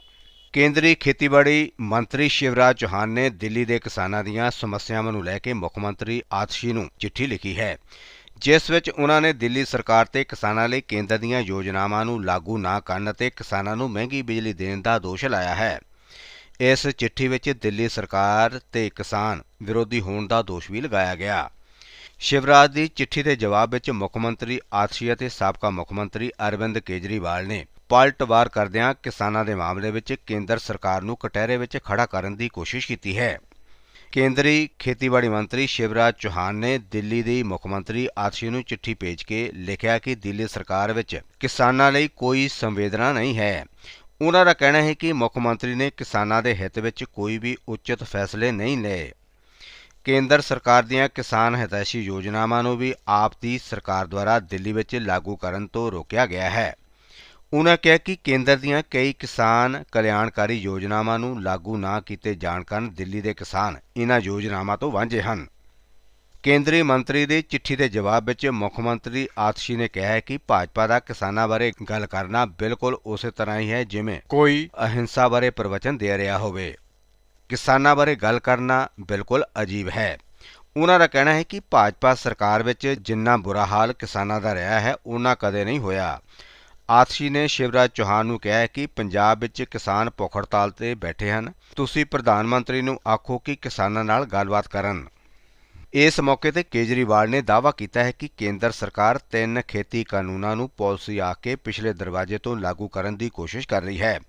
ਕੇਂਦਰੀ ਖੇਤੀਬਾੜੀ ਮੰਤਰੀ ਸ਼ਿਵਰਾਜ ਚੌਹਾਨ ਨੇ ਦਿੱਲੀ ਦੇ ਕਿਸਾਨਾਂ ਦੀਆਂ ਸਮੱਸਿਆਵਾਂ ਨੂੰ ਲੈ ਕੇ ਮੁੱਖ ਮੰਤਰੀ ਆਤਸ਼ੀ ਨੂੰ ਚਿੱਠੀ ਲਿਖੀ ਹੈ, ਜਿਸ ਵਿੱਚ ਉਹਨਾਂ ਨੇ ਦਿੱਲੀ ਸਰਕਾਰ ਤੇ ਕਿਸਾਨਾਂ ਲਈ ਕੇਂਦਰ ਦੀਆਂ ਯੋਜਨਾਵਾਂ ਨੂੰ ਲਾਗੂ ਨਾ ਕਰਨ ਅਤੇ ਕਿਸਾਨਾਂ ਨੂੰ ਮਹਿੰਗੀ ਬਿਜਲੀ ਦੇਣ ਦਾ ਦੋਸ਼ ਲਾਇਆ ਹੈ। ਇਸ ਚਿੱਠੀ ਵਿੱਚ ਦਿੱਲੀ ਸਰਕਾਰ ਤੇ ਕਿਸਾਨ ਵਿਰੋਧੀ ਹੋਣ ਦਾ ਦੋਸ਼ ਵੀ ਲਗਾਇਆ ਗਿਆ। ਸ਼ਿਵਰਾਜ ਦੀ ਚਿੱਠੀ ਦੇ ਜਵਾਬ ਵਿੱਚ ਮੁੱਖ ਮੰਤਰੀ ਆਤਸ਼ੀ ਅਤੇ ਸਾਬਕਾ ਮੁੱਖ ਮੰਤਰੀ ਅਰਵਿੰਦ ਕੇਜਰੀਵਾਲ ਨੇ ਪਲਟਵਾਰ ਕਰਦਿਆਂ ਕਿਸਾਨਾਂ ਦੇ ਮਾਮਲੇ ਵਿੱਚ ਕੇਂਦਰ ਸਰਕਾਰ ਨੂੰ ਕਟਹਿਰੇ ਵਿੱਚ ਖੜਾ ਕਰਨ ਦੀ ਕੋਸ਼ਿਸ਼ ਕੀਤੀ ਹੈ। ਕੇਂਦਰੀ ਖੇਤੀਬਾੜੀ ਮੰਤਰੀ ਸ਼ਿਵਰਾਜ ਚੌਹਾਨ ਨੇ ਦਿੱਲੀ ਦੀ ਮੁੱਖ ਮੰਤਰੀ ਆਤਸ਼ੀ ਨੂੰ ਚਿੱਠੀ ਭੇਜ ਕੇ ਲਿਖਿਆ ਕਿ ਦਿੱਲੀ ਸਰਕਾਰ ਵਿੱਚ ਕਿਸਾਨਾਂ ਲਈ ਕੋਈ ਸੰਵੇਦਨਾ ਨਹੀਂ ਹੈ। ਉਹਨਾਂ ਦਾ ਕਹਿਣਾ ਹੈ ਕਿ ਮੁੱਖ ਮੰਤਰੀ ਨੇ ਕਿਸਾਨਾਂ ਦੇ ਹਿੱਤ ਵਿੱਚ ਕੋਈ ਵੀ ਉਚਿਤ ਫੈਸਲੇ ਨਹੀਂ ਲਏ। ਕੇਂਦਰ ਸਰਕਾਰ ਦੀਆਂ ਕਿਸਾਨ ਹਿਤੈਸ਼ੀ ਯੋਜਨਾਵਾਂ ਨੂੰ ਵੀ ਆਪ ਦੀ ਸਰਕਾਰ ਦੁਆਰਾ ਦਿੱਲੀ ਵਿੱਚ ਲਾਗੂ ਕਰਨ ਤੋਂ ਰੋਕਿਆ ਗਿਆ ਹੈ। ਉਨ੍ਹਾਂ ਕਿਹਾ ਕਿ ਕੇਂਦਰ ਦੀਆਂ ਕਈ ਕਿਸਾਨ ਕਲਿਆਣਕਾਰੀ ਯੋਜਨਾਵਾਂ ਨੂੰ ਲਾਗੂ ਨਾ ਕੀਤੇ ਜਾਣ ਕਾਰਨ ਦਿੱਲੀ ਦੇ ਕਿਸਾਨ ਇਨ੍ਹਾਂ ਯੋਜਨਾਵਾਂ ਤੋਂ ਵਾਂਝੇ ਹਨ। ਕੇਂਦਰੀ ਮੰਤਰੀ ਦੀ ਚਿੱਠੀ ਦੇ ਜਵਾਬ ਵਿੱਚ ਮੁੱਖ ਮੰਤਰੀ ਆਤਸ਼ੀ ਨੇ ਕਿਹਾ ਹੈ ਕਿ ਭਾਜਪਾ ਦਾ ਕਿਸਾਨਾਂ ਬਾਰੇ ਗੱਲ ਕਰਨਾ ਬਿਲਕੁਲ ਉਸੇ ਤਰ੍ਹਾਂ ਹੀ ਹੈ ਜਿਵੇਂ ਕੋਈ ਅਹਿੰਸਾ ਬਾਰੇ ਪ੍ਰਵਚਨ ਦੇ ਰਿਹਾ ਹੋਵੇ। ਕਿਸਾਨਾਂ ਬਾਰੇ ਗੱਲ ਕਰਨਾ ਬਿਲਕੁਲ ਅਜੀਬ ਹੈ। ਉਹਨਾਂ ਦਾ ਕਹਿਣਾ ਹੈ ਕਿ ਭਾਜਪਾ ਸਰਕਾਰ ਵਿੱਚ ਜਿੰਨਾ ਬੁਰਾ ਹਾਲ ਕਿਸਾਨਾਂ ਦਾ ਰਿਹਾ ਹੈ ਉਹਨਾਂ ਕਦੇ ਨਹੀਂ ਹੋਇਆ। ਆਤਸ਼ੀ ਨੇ ਸ਼ਿਵਰਾਜ ਚੌਹਾਨ ਨੂੰ ਕਿਹਾ ਕਿ ਪੰਜਾਬ ਵਿੱਚ ਕਿਸਾਨ ਭੁੱਖ ਹੜਤਾਲ ਤੇ ਬੈਠੇ ਹਨ। ਤੁਸੀਂ ਪ੍ਰਧਾਨ ਮੰਤਰੀ ਨੂੰ ਆਖੋ ਕਿ ਕਿਸਾਨਾਂ ਨਾਲ ਗੱਲਬਾਤ ਕਰਨ। ਇਸ ਮੌਕੇ ਤੇ ਕੇਜਰੀਵਾਲ ਨੇ ਦਾਅਵਾ ਕੀਤਾ ਹੈ ਕਿ ਕੇਂਦਰ ਸਰਕਾਰ ਤਿੰਨ ਖੇਤੀ ਕਾਨੂੰਨਾਂ ਨੂੰ ਪਾਲਿਸੀ ਆ ਕੇ ਪਿਛਲੇ ਦਰਵਾਜ਼ੇ ਤੋਂ ਲਾਗੂ ਕਰਨ ਦੀ ਕੋਸ਼ਿਸ਼ ਕਰ ਰਹੀ ਹੈ,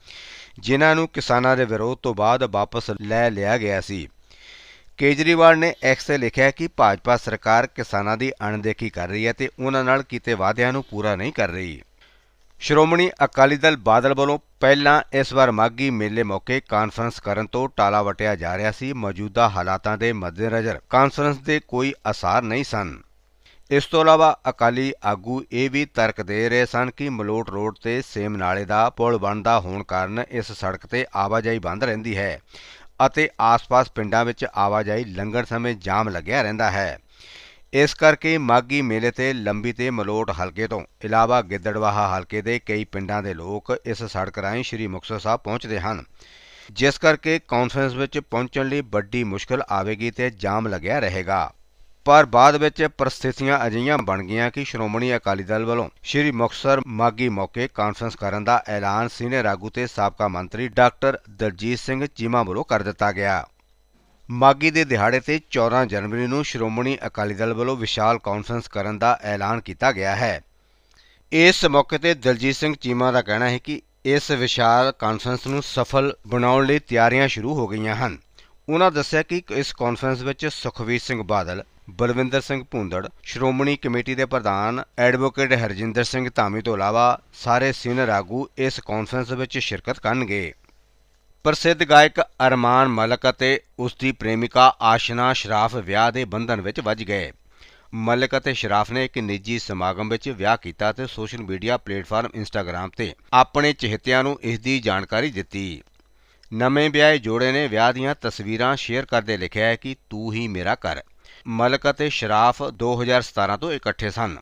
ਜਿਨ੍ਹਾਂ ਨੂੰ ਕਿਸਾਨਾਂ ਦੇ ਵਿਰੋਧ ਤੋਂ ਬਾਅਦ ਵਾਪਸ ਲੈ ਲਿਆ ਗਿਆ ਸੀ। ਕੇਜਰੀਵਾਲ ਨੇ ਐਕਸ ਤੇ ਲਿਖਿਆ ਕਿ ਭਾਜਪਾ ਸਰਕਾਰ ਕਿਸਾਨਾਂ ਦੀ ਅਣਦੇਖੀ ਕਰ ਰਹੀ ਹੈ ਤੇ ਉਹਨਾਂ ਨਾਲ ਕੀਤੇ ਵਾਅਦਿਆਂ ਨੂੰ ਪੂਰਾ ਨਹੀਂ ਕਰ ਰਹੀ। ਸ਼੍ਰੋਮਣੀ ਅਕਾਲੀ ਦਲ ਬਾਦਲ ਵੱਲੋਂ ਪਹਿਲਾਂ ਇਸ ਵਾਰ ਮਾਗੀ ਮੇਲੇ ਮੌਕੇ ਕਾਨਫਰੰਸ ਕਰਨ ਤੋਂ ਟਾਲਾ ਵਟਿਆ ਜਾ ਰਿਹਾ ਸੀ। ਮੌਜੂਦਾ ਹਾਲਾਤਾਂ ਦੇ ਮੱਦੇਨਜ਼ਰ ਕਾਨਫਰੰਸ ਦੇ ਕੋਈ ਅਸਾਰ ਨਹੀਂ ਸਨ। ਇਸ ਤੋਂ ਇਲਾਵਾ ਅਕਾਲੀ ਆਗੂ ਇਹ ਵੀ ਤਰਕ ਦੇ ਰਹੇ ਸਨ ਕਿ ਮਲੋਟ ਰੋਡ ਤੇ ਸੇਮ ਨਾਲੇ ਦਾ ਪੁਲ ਬਣਦਾ ਹੋਣ ਕਾਰਨ ਇਸ ਸੜਕ ਤੇ ਆਵਾਜਾਈ ਬੰਦ ਰਹਿੰਦੀ ਹੈ ਅਤੇ ਆਸ-ਪਾਸ ਪਿੰਡਾਂ ਵਿੱਚ ਆਵਾਜਾਈ ਲੰਘਣ ਸਮੇਂ ਜਾਮ ਲੱਗਿਆ ਰਹਿੰਦਾ ਹੈ। ਇਸ ਕਰਕੇ ਮਾਗੀ ਮੇਲੇ ਤੇ ਲੰਬੀ ਤੇ ਮਲੋਟ ਹਲਕੇ ਤੋਂ ਇਲਾਵਾ ਗਿੱਦੜਵਾਹਾ ਹਲਕੇ ਦੇ ਕਈ ਪਿੰਡਾਂ ਦੇ ਲੋਕ ਇਸ ਸੜਕ ਰਾਹੀਂ ਸ੍ਰੀ ਮੁਕਤਸਰ ਸਾਹਿਬ ਪਹੁੰਚਦੇ ਹਨ। ਜਿਸ ਕਰਕੇ ਕਾਨਫਰੰਸ ਵਿੱਚ ਪਹੁੰਚਣ ਲਈ ਵੱਡੀ ਮੁਸ਼ਕਲ ਆਵੇਗੀ ਤੇ ਜਾਮ ਲੱਗਿਆ ਰਹੇਗਾ। ਪਰ ਬਾਅਦ ਵਿੱਚ ਪਰਿਸਥਿਤੀਆਂ ਅਜਿਹੀਆਂ ਬਣ ਗਈਆਂ ਕਿ ਸ਼੍ਰੋਮਣੀ ਅਕਾਲੀ ਦਲ ਵੱਲੋਂ ਸ੍ਰੀ ਮੁਕਤਸਰ ਮਾਗੀ ਮੌਕੇ ਕਾਨਫਰੰਸ ਕਰਨ ਦਾ ਐਲਾਨ ਸੀਨੀਅਰ ਆਗੂ ਤੇ ਸਾਬਕਾ ਮੰਤਰੀ ਡਾਕਟਰ ਦਲਜੀਤ ਸਿੰਘ ਚੀਮਾ ਵੱਲੋਂ ਕਰ ਦਿੱਤਾ ਗਿਆ। ਮਾਗੀ ਦੇ ਦਿਹਾੜੇ ਤੇ 14 ਜਨਵਰੀ ਨੂੰ ਸ਼੍ਰੋਮਣੀ ਅਕਾਲੀ ਦਲ ਵੱਲੋਂ ਵਿਸ਼ਾਲ ਕਾਨਫਰੰਸ ਕਰਨ ਦਾ ਐਲਾਨ ਕੀਤਾ ਗਿਆ ਹੈ। ਇਸ ਮੌਕੇ ਤੇ ਦਲਜੀਤ ਸਿੰਘ ਚੀਮਾ ਦਾ ਕਹਿਣਾ ਹੈ ਕਿ ਇਸ ਵਿਸ਼ਾਲ ਕਾਨਫਰੰਸ ਨੂੰ ਸਫਲ ਬਣਾਉਣ ਲਈ ਤਿਆਰੀਆਂ ਸ਼ੁਰੂ ਹੋ ਗਈਆਂ ਹਨ। ਉਹਨਾਂ ਦੱਸਿਆ ਕਿ ਇਸ ਕਾਨਫਰੰਸ ਵਿੱਚ ਸੁਖਵੀਰ ਸਿੰਘ ਬਾਦਲ, ਬਲਵਿੰਦਰ ਸਿੰਘ ਭੁੰਦੜ, ਸ਼੍ਰੋਮਣੀ ਕਮੇਟੀ ਦੇ ਪ੍ਰਧਾਨ ਐਡਵੋਕੇਟ ਹਰਜਿੰਦਰ ਸਿੰਘ ਧਾਮੀ ਤੋਂ ਇਲਾਵਾ ਸਾਰੇ ਸੀਨੀਅਰ ਆਗੂ ਇਸ ਕਾਨਫਰੰਸ ਵਿੱਚ ਸ਼ਿਰਕਤ ਕਰਨਗੇ। ਪ੍ਰਸਿੱਧ ਗਾਇਕ ਅਰਮਾਨ ਮਲਕ ਅਤੇ ਉਸ ਦੀ ਪ੍ਰੇਮਿਕਾ ਆਸ਼ਨਾ ਸ਼ਰਾਫ ਵਿਆਹ ਦੇ ਬੰਧਨ ਵਿੱਚ ਵੱਜ ਗਏ। ਮਲਕ ਅਤੇ ਸ਼ਰਾਫ ਨੇ ਇੱਕ ਨਿੱਜੀ ਸਮਾਗਮ ਵਿੱਚ ਵਿਆਹ ਕੀਤਾ ਤੇ ਸੋਸ਼ਲ ਮੀਡੀਆ ਪਲੇਟਫਾਰਮ ਇੰਸਟਾਗ੍ਰam ਤੇ ਆਪਣੇ ਚਹੇਤਿਆਂ ਨੂੰ ਇਸ ਦੀ ਜਾਣਕਾਰੀ ਦਿੱਤੀ। ਨਵੇਂ ਵਿਆਹੇ ਜੋੜੇ ਨੇ ਵਿਆਹ ਦੀਆਂ ਤਸਵੀਰਾਂ ਸ਼ੇਅਰ ਕਰਦੇ ਲਿਖਿਆ ਹੈ ਕਿ ਤੂੰ ਹੀ ਮੇਰਾ ਘਰ। ਮਲਕ ਅਤੇ ਸ਼ਰਾਫ 2017 ਤੋਂ ਇਕੱਠੇ ਸਨ।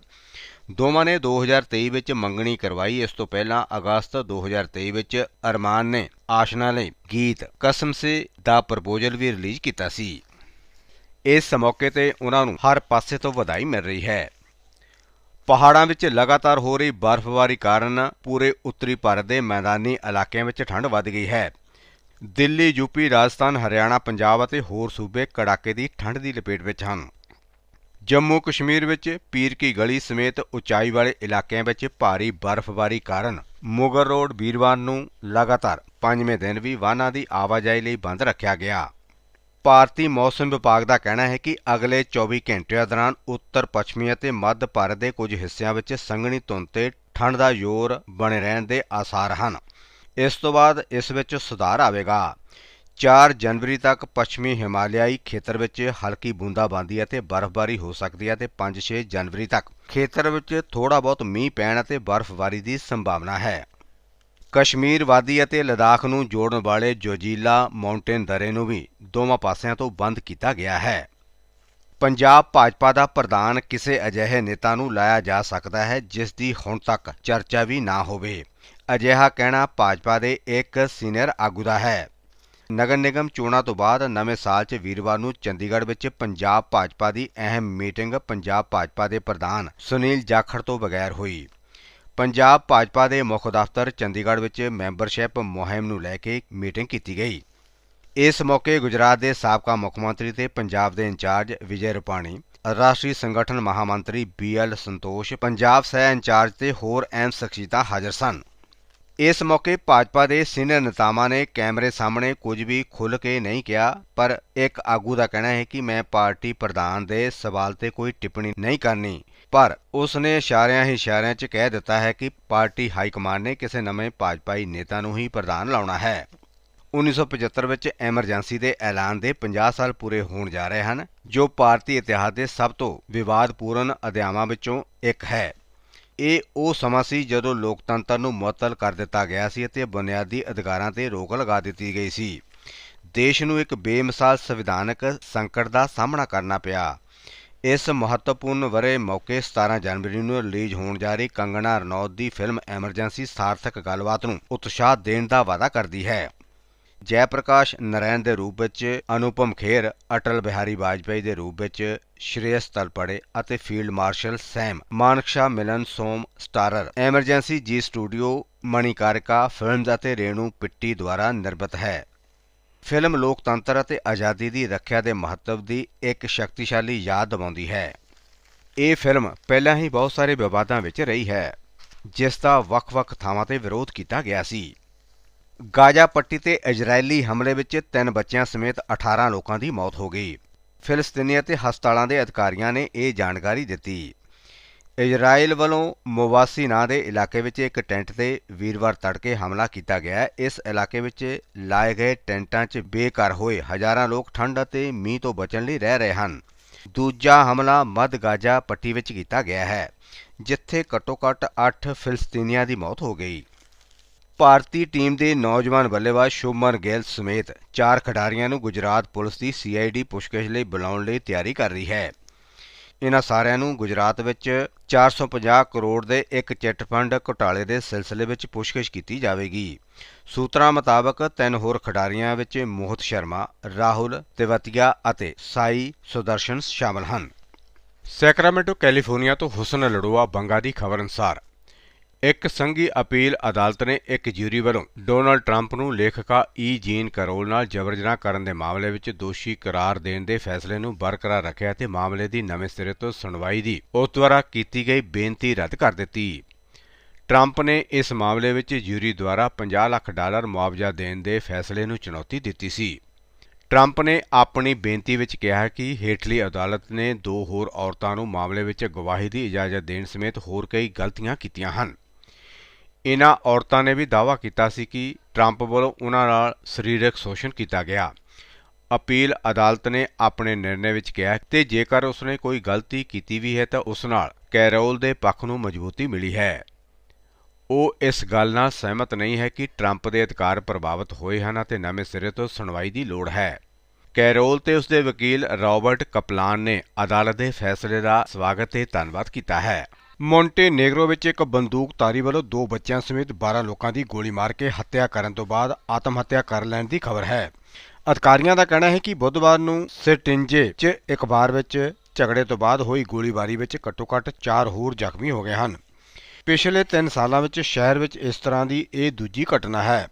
ਦੋਵਾਂ ਨੇ 2023 ਵਿੱਚ ਮੰਗਣੀ ਕਰਵਾਈ। ਇਸ ਤੋਂ ਪਹਿਲਾਂ ਅਗਸਤ 2023 ਵਿੱਚ ਅਰਮਾਨ ਨੇ ਆਸ਼ਨਾ ਲਈ ਗੀਤ ਕਸਮ ਸੇ ਦਾ ਪ੍ਰਪੋਜ਼ਲ ਵੀ ਰਿਲੀਜ਼ ਕੀਤਾ ਸੀ। ਇਸ ਮੌਕੇ ਤੇ ਉਹਨਾਂ ਨੂੰ ਹਰ ਪਾਸੇ ਤੋਂ ਵਧਾਈ ਮਿਲ ਰਹੀ ਹੈ। ਪਹਾੜਾਂ ਵਿੱਚ ਲਗਾਤਾਰ ਹੋ ਰਹੀ ਬਰਫ਼ਬਾਰੀ ਕਾਰਨ ਪੂਰੇ ਉੱਤਰੀ ਭਾਰਤ ਦੇ ਮੈਦਾਨੀ ਇਲਾਕਿਆਂ ਵਿੱਚ ਠੰਡ ਵੱਧ ਗਈ ਹੈ। ਦਿੱਲੀ ਯੂਪੀ ਰਾਜਸਥਾਨ, ਹਰਿਆਣਾ, ਪੰਜਾਬ ਅਤੇ ਹੋਰ ਸੂਬੇ ਕੜਾਕੇ ਦੀ ਠੰਡ ਦੀ ਲਪੇਟ ਵਿੱਚ ਹਨ। ਜੰਮੂ ਕਸ਼ਮੀਰ ਵਿੱਚ ਪੀਰ ਕੀ ਗਲੀ ਸਮੇਤ ਉਚਾਈ ਵਾਲੇ ਇਲਾਕਿਆਂ ਵਿੱਚ ਭਾਰੀ ਬਰਫ਼ਬਾਰੀ ਕਾਰਨ ਮੁਗਲ ਰੋਡ ਵੀਰਵਾਰ ਨੂੰ ਲਗਾਤਾਰ ਪੰਜਵੇਂ ਦਿਨ ਵੀ ਵਾਹਨਾਂ ਦੀ ਆਵਾਜਾਈ ਲਈ ਬੰਦ ਰੱਖਿਆ ਗਿਆ। ਭਾਰਤੀ ਮੌਸਮ ਵਿਭਾਗ ਦਾ ਕਹਿਣਾ ਹੈ ਕਿ ਅਗਲੇ 24 ਘੰਟਿਆਂ ਦੌਰਾਨ ਉੱਤਰ, ਪੱਛਮੀ ਅਤੇ ਮੱਧ ਭਾਰਤ ਦੇ ਕੁਝ ਹਿੱਸਿਆਂ ਵਿੱਚ ਸੰਘਣੀ ਧੁੰਦ ਤੇ ਠੰਡ ਦਾ ਜ਼ੋਰ ਬਣੇ ਰਹਿਣ ਦੇ ਆਸਾਰ ਹਨ। ਇਸ ਤੋਂ ਬਾਅਦ ਇਸ ਵਿੱਚ ਸੁਧਾਰ ਆਵੇਗਾ। 4 ਜਨਵਰੀ ਤੱਕ ਪੱਛਮੀ ਹਿਮਾਲਿਆਈ ਖੇਤਰ ਵਿੱਚ ਹਲਕੀ ਬੂੰਦਾਬਾਂਦੀ ਅਤੇ ਬਰਫ਼ਬਾਰੀ ਹੋ ਸਕਦੀ ਹੈ ਤੇ 5-6 ਜਨਵਰੀ ਤੱਕ ਖੇਤਰ ਵਿੱਚ ਥੋੜਾ ਬਹੁਤ ਮੀਂਹ ਪੈਣ ਅਤੇ ਬਰਫ਼ਬਾਰੀ ਦੀ ਸੰਭਾਵਨਾ ਹੈ। ਕਸ਼ਮੀਰ ਵਾਦੀ ਅਤੇ ਲਦਾਖ ਨੂੰ ਜੋੜਨ ਵਾਲੇ ਜੋਜੀਲਾ ਮਾਊਂਟੇਨ ਦਰੇ ਨੂੰ ਵੀ ਦੋਵਾਂ ਪਾਸਿਆਂ ਤੋਂ ਬੰਦ ਕੀਤਾ ਗਿਆ ਹੈ। ਪੰਜਾਬ ਭਾਜਪਾ ਦਾ ਪ੍ਰਧਾਨ ਕਿਸੇ ਅਜਿਹੇ ਨੇਤਾ ਨੂੰ ਲਾਇਆ ਜਾ ਸਕਦਾ ਹੈ ਜਿਸ ਦੀ ਹੁਣ ਤੱਕ ਚਰਚਾ ਵੀ ਨਾ ਹੋਵੇ। ਅਜਿਹਾ ਕਹਿਣਾ ਭਾਜਪਾ ਦੇ ਇੱਕ ਸੀਨੀਅਰ ਆਗੂ ਦਾ ਹੈ। ਨਗਰ ਨਿਗਮ ਚੋਣਾਂ ਤੋਂ ਬਾਅਦ ਨਵੇਂ ਸਾਲ 'ਚ ਵੀਰਵਾਰ ਨੂੰ ਚੰਡੀਗੜ੍ਹ ਵਿੱਚ ਪੰਜਾਬ ਭਾਜਪਾ ਦੀ ਅਹਿਮ ਮੀਟਿੰਗ ਪੰਜਾਬ ਭਾਜਪਾ ਦੇ ਪ੍ਰਧਾਨ ਸੁਨੀਲ ਜਾਖੜ ਤੋਂ ਬਗੈਰ ਹੋਈ। ਪੰਜਾਬ ਭਾਜਪਾ ਦੇ ਮੁੱਖ ਦਫ਼ਤਰ ਚੰਡੀਗੜ੍ਹ ਵਿੱਚ ਮੈਂਬਰਸ਼ਿਪ ਮੁਹਿੰਮ ਨੂੰ ਲੈ ਕੇ ਮੀਟਿੰਗ ਕੀਤੀ ਗਈ। ਇਸ ਮੌਕੇ ਗੁਜਰਾਤ ਦੇ ਸਾਬਕਾ ਮੁੱਖ ਮੰਤਰੀ ਤੇ ਪੰਜਾਬ ਦੇ ਇੰਚਾਰਜ ਵਿਜੇ ਰੁਪਾਣੀ, ਰਾਸ਼ਟਰੀ ਸੰਗਠਨ ਮਹਾਮੰਤਰੀ ਬੀਐਲ ਸੰਤੋਸ਼, ਪੰਜਾਬ ਸਹਿ ਇੰਚਾਰਜ ਤੇ ਹੋਰ ਅਹਿਮ ਸ਼ਖਸੀਅਤਾਂ ਹਾਜ਼ਰ ਸਨ। ਇਸ ਮੌਕੇ ਭਾਜਪਾ ਦੇ ਸੀਨੀਅਰ ਨੇਤਾਵਾਂ ਨੇ ਕੈਮਰੇ ਸਾਹਮਣੇ ਕੁਝ ਵੀ ਖੁੱਲ੍ਹ ਕੇ ਨਹੀਂ ਕਿਹਾ, ਪਰ ਇੱਕ ਆਗੂ ਦਾ ਕਹਿਣਾ ਹੈ ਕਿ ਮੈਂ ਪਾਰਟੀ ਪ੍ਰਧਾਨ ਦੇ ਸਵਾਲ ਤੇ ਕੋਈ ਟਿੱਪਣੀ ਨਹੀਂ ਕਰਨੀ। ਪਰ ਉਸ ਨੇ ਇਸ਼ਾਰਿਆਂ ਹੀ ਇਸ਼ਾਰਿਆਂ 'ਚ ਕਹਿ ਦਿੱਤਾ ਹੈ ਕਿ ਪਾਰਟੀ ਹਾਈ ਕਮਾਂਡ ਨੇ ਕਿਸੇ ਨਵੇਂ ਭਾਜਪਾਈ ਨੇਤਾ ਨੂੰ ਹੀ ਪ੍ਰਧਾਨ ਲਾਉਣਾ ਹੈ। 1975 ਵਿੱਚ ਐਮਰਜੈਂਸੀ ਦੇ ਐਲਾਨ ਦੇ 50 ਸਾਲ ਪੂਰੇ ਹੋਣ ਜਾ ਰਹੇ ਹਨ, ਜੋ ਭਾਰਤੀ ਇਤਿਹਾਸ ਦੇ ਸਭ ਤੋਂ ਵਿਵਾਦਪੂਰਨ ਅਧਿਆਵਾਂ ਵਿੱਚੋਂ ਇੱਕ ਹੈ। ਇਹ ਉਹ ਸਮਾਂ ਸੀ ਜਦੋਂ ਲੋਕਤੰਤਰ ਨੂੰ ਮੁਅੱਤਲ ਕਰ ਦਿੱਤਾ ਗਿਆ ਸੀ ਅਤੇ ਬੁਨਿਆਦੀ ਅਧਿਕਾਰਾਂ ਤੇ ਰੋਕ ਲਗਾ ਦਿੱਤੀ ਗਈ ਸੀ। ਦੇਸ਼ ਨੂੰ ਇੱਕ ਬੇਮਿਸਾਲ ਸੰਵਿਧਾਨਕ ਸੰਕਟ ਦਾ ਸਾਹਮਣਾ ਕਰਨਾ ਪਿਆ। ਇਸ ਮਹੱਤਵਪੂਰਨ ਵਰੇ ਮੌਕੇ 17 ਜਨਵਰੀ ਨੂੰ ਰਿਲੀਜ਼ ਹੋਣ ਜਾ ਰਹੀ ਕੰਗਣਾ ਰਣੌਤ ਦੀ ਫਿਲਮ ਐਮਰਜੈਂਸੀ ਸਾਰਥਕ ਗੱਲਬਾਤ ਨੂੰ ਉਤਸ਼ਾਹ ਦੇਣ ਦਾ ਵਾਅਦਾ ਕਰਦੀ ਹੈ। ਜੈ ਪ੍ਰਕਾਸ਼ ਨਰੈਣ ਦੇ ਰੂਪ ਵਿੱਚ, ਅਨੁਪਮ ਖੇਰ, ਅਟਲ ਬਿਹਾਰੀ ਵਾਜਪਾਈ ਦੇ ਰੂਪ ਵਿੱਚ ਸ਼੍ਰੇਯਸ ਤਲਪੜੇ ਅਤੇ field marshal Sam Manekshaw Milan Soman starrer. Emergency Zee studios, Manikarnika films ਅਤੇ ਰੇਣੂ ਪਿੱਟੀ ਦੁਆਰਾ ਨਿਰਮਿਤ ਹੈ। ਫਿਲਮ ਲੋਕਤੰਤਰ ਅਤੇ ਆਜ਼ਾਦੀ ਦੀ ਰੱਖਿਆ ਦੇ ਮਹੱਤਵ ਦੀ ਇੱਕ ਸ਼ਕਤੀਸ਼ਾਲੀ ਯਾਦ ਦਿਵਾਉਂਦੀ ਹੈ। ਇਹ ਫਿਲਮ ਪਹਿਲਾਂ ਹੀ ਬਹੁਤ ਸਾਰੇ ਵਿਵਾਦਾਂ ਵਿੱਚ ਰਹੀ ਹੈ, ਜਿਸ ਦਾ ਵੱਖ-ਵੱਖ ਥਾਵਾਂ ਤੇ ਵਿਰੋਧ ਕੀਤਾ ਗਿਆ ਸੀ। ਗਾਜ਼ਾ ਪੱਟੀ ਤੇ ਇਜ਼ਰਾਈਲੀ ਹਮਲੇ ਵਿੱਚ ਤਿੰਨ ਬੱਚਿਆਂ ਸਮੇਤ 18 ਲੋਕਾਂ ਦੀ ਮੌਤ ਹੋ ਗਈ। ਫਿਲਸਤੀਨੀ ਅਤੇ ਹਸਪਤਾਲਾਂ ਦੇ ਅਧਿਕਾਰੀਆਂ ਨੇ ਇਹ ਜਾਣਕਾਰੀ ਦਿੱਤੀ। ਇਜ਼ਰਾਈਲ ਵੱਲੋਂ ਮੋਵਾਸੀ ਨਾਂ ਦੇ ਇਲਾਕੇ ਵਿੱਚ ਇੱਕ ਟੈਂਟ ਤੇ ਵੀਰਵਾਰ ਤੜਕੇ ਹਮਲਾ ਕੀਤਾ ਗਿਆ। ਇਸ ਇਲਾਕੇ ਵਿੱਚ ਲਾਏ ਗਏ ਟੈਂਟਾਂ 'ਚ ਬੇਘਰ ਹੋਏ ਹਜ਼ਾਰਾਂ ਲੋਕ ਠੰਡ ਅਤੇ ਮੀਂਹ ਤੋਂ ਬਚਣ ਲਈ ਰਹਿ ਰਹੇ ਹਨ। ਦੂਜਾ ਹਮਲਾ ਮੱਧ ਗਾਜ਼ਾ ਪੱਟੀ ਵਿੱਚ ਕੀਤਾ ਗਿਆ ਹੈ, ਜਿੱਥੇ ਘੱਟੋ-ਘੱਟ 8 ਫਿਲਸਤੀਨੀਆਂ ਦੀ ਮੌਤ ਹੋ ਗਈ। ਭਾਰਤੀ ਟੀਮ ਦੇ ਨੌਜਵਾਨ ਬੱਲੇਬਾਜ਼ ਸ਼ੁਭਮਨ ਗਿੱਲ ਸਮੇਤ ਚਾਰ ਖਿਡਾਰੀਆਂ ਨੂੰ ਗੁਜਰਾਤ ਪੁਲਿਸ ਦੀ ਸੀਆਈਡੀ ਪੁੱਛਗਿੱਛ ਲਈ ਬੁਲਾਉਣ ਲਈ ਤਿਆਰੀ ਕਰ ਰਹੀ ਹੈ। ਇਹਨਾਂ ਸਾਰਿਆਂ ਨੂੰ ਗੁਜਰਾਤ ਵਿੱਚ 450 ਕਰੋੜ ਦੇ ਇੱਕ ਚਿੱਟ ਫੰਡ ਘੁਟਾਲੇ ਦੇ ਸਿਲਸਿਲੇ ਵਿੱਚ ਪੁੱਛਗਿੱਛ ਕੀਤੀ ਜਾਵੇਗੀ। ਸੂਤਰਾਂ ਮੁਤਾਬਕ ਤਿੰਨ ਹੋਰ ਖਿਡਾਰੀਆਂ ਵਿੱਚ ਮੋਹਿਤ ਸ਼ਰਮਾ, ਰਾਹੁਲ, ਤਿਵਤੀਆ ਅਤੇ ਸਾਈ ਸੁਦਰਸ਼ਨ ਸ਼ਾਮਲ ਹਨ। ਸੈਕਰਾਮੈਂਟੋ, ਕੈਲੀਫੋਰਨੀਆ ਤੋਂ ਹੁਸਨ ਲੜੋਆ, ਬੰਗਾ ਦੀ ਖਬਰ ਅਨੁਸਾਰ। ਇੱਕ ਸੰਘੀ ਅਪੀਲ ਅਦਾਲਤ ਨੇ ਇੱਕ ਜਿਊਰੀ ਵੱਲੋਂ ਡੋਨਲਡ ਟਰੰਪ ਨੂੰ ਲੇਖਕਾ ਈ ਜੀਨ ਕਰੋਲ ਨਾਲ ਜਬਰ ਜਨਾਹ ਕਰਨ ਦੇ ਮਾਮਲੇ ਵਿੱਚ ਦੋਸ਼ੀ ਕਰਾਰ ਦੇਣ ਦੇ ਫੈਸਲੇ ਨੂੰ ਬਰਕਰਾਰ ਰੱਖਿਆ ਤੇ ਮਾਮਲੇ ਦੀ ਨਵੇਂ ਸਿਰੇ ਤੋਂ ਸੁਣਵਾਈ ਦੀ ਉਸ ਦੁਆਰਾ ਕੀਤੀ ਗਈ ਬੇਨਤੀ ਰੱਦ ਕਰ ਦਿੱਤੀ। ਟਰੰਪ ਨੇ ਇਸ ਮਾਮਲੇ ਵਿੱਚ ਜਿਊਰੀ ਦੁਆਰਾ 50 ਲੱਖ ਡਾਲਰ ਮੁਆਵਜ਼ਾ ਦੇਣ ਦੇ ਫੈਸਲੇ ਨੂੰ ਚੁਣੌਤੀ ਦਿੱਤੀ ਸੀ। ਟਰੰਪ ਨੇ ਆਪਣੀ ਬੇਨਤੀ ਵਿੱਚ ਕਿਹਾ ਕਿ ਹੇਠਲੀ ਅਦਾਲਤ ਨੇ ਦੋ ਹੋਰ ਔਰਤਾਂ ਨੂੰ ਮਾਮਲੇ ਵਿੱਚ ਗਵਾਹੀ ਦੀ ਇਜਾਜ਼ਤ ਦੇਣ ਸਮੇਤ ਹੋਰ ਕਈ ਗਲਤੀਆਂ ਕੀਤੀਆਂ ਹਨ। ਇਨ੍ਹਾਂ ਔਰਤਾਂ ਨੇ ਵੀ ਦਾਅਵਾ ਕੀਤਾ ਸੀ ਕਿ ਟਰੰਪ ਵੱਲੋਂ ਉਹਨਾਂ ਨਾਲ ਸਰੀਰਕ ਸ਼ੋਸ਼ਣ ਕੀਤਾ ਗਿਆ। ਅਪੀਲ ਅਦਾਲਤ ਨੇ ਆਪਣੇ ਨਿਰਣੇ ਵਿੱਚ ਕਿਹਾ ਤੇ ਜੇਕਰ ਉਸਨੇ ਕੋਈ ਗਲਤੀ ਕੀਤੀ ਵੀ ਹੈ ਤਾਂ ਉਸ ਨਾਲ ਕੈਰੋਲ ਦੇ ਪੱਖ ਨੂੰ ਮਜ਼ਬੂਤੀ ਮਿਲੀ ਹੈ। ਉਹ ਇਸ ਗੱਲ ਨਾਲ ਸਹਿਮਤ ਨਹੀਂ ਹੈ ਕਿ ਟਰੰਪ ਦੇ ਅਧਿਕਾਰ ਪ੍ਰਭਾਵਿਤ ਹੋਏ ਹਨ ਅਤੇ ਨਵੇਂ ਸਿਰੇ ਤੋਂ ਸੁਣਵਾਈ ਦੀ ਲੋੜ ਹੈ। ਕੈਰੋਲ ਤੇ ਉਸਦੇ ਵਕੀਲ ਰਾਬਰਟ ਕਪਲਾਨ ਨੇ ਅਦਾਲਤ ਦੇ ਫੈਸਲੇ ਦਾ ਸਵਾਗਤ ਤੇ ਧੰਨਵਾਦ ਕੀਤਾ ਹੈ। ਮੌਂਟੇਨੇਗਰੋ ਵਿੱਚ ਇੱਕ ਬੰਦੂਕਧਾਰੀ ਵੱਲੋਂ ਦੋ ਬੱਚਿਆਂ ਸਮੇਤ 12 ਲੋਕਾਂ ਦੀ ਗੋਲੀ ਮਾਰ ਕੇ ਹੱਤਿਆ ਕਰਨ ਤੋਂ ਬਾਅਦ ਆਤਮ ਹੱਤਿਆ ਕਰ ਲੈਣ ਦੀ ਖਬਰ ਹੈ। ਅਧਿਕਾਰੀਆਂ ਦਾ ਕਹਿਣਾ ਹੈ ਕਿ ਬੁੱਧਵਾਰ ਨੂੰ ਸਿਰਟਿੰਜੇ 'ਚ ਇੱਕ ਬਾਰ ਵਿੱਚ ਝਗੜੇ ਤੋਂ ਬਾਅਦ ਹੋਈ ਗੋਲੀਬਾਰੀ ਵਿੱਚ ਘੱਟੋ-ਘੱਟ 4 ਹੋਰ ਜ਼ਖਮੀ ਹੋ ਗਏ ਹਨ। ਪਿਛਲੇ 3 ਸਾਲਾਂ ਵਿੱਚ ਸ਼ਹਿਰ ਵਿੱਚ ਇਸ ਤਰ੍ਹਾਂ ਦੀ ਇਹ ਦੂਜੀ ਘਟਨਾ ਹੈ।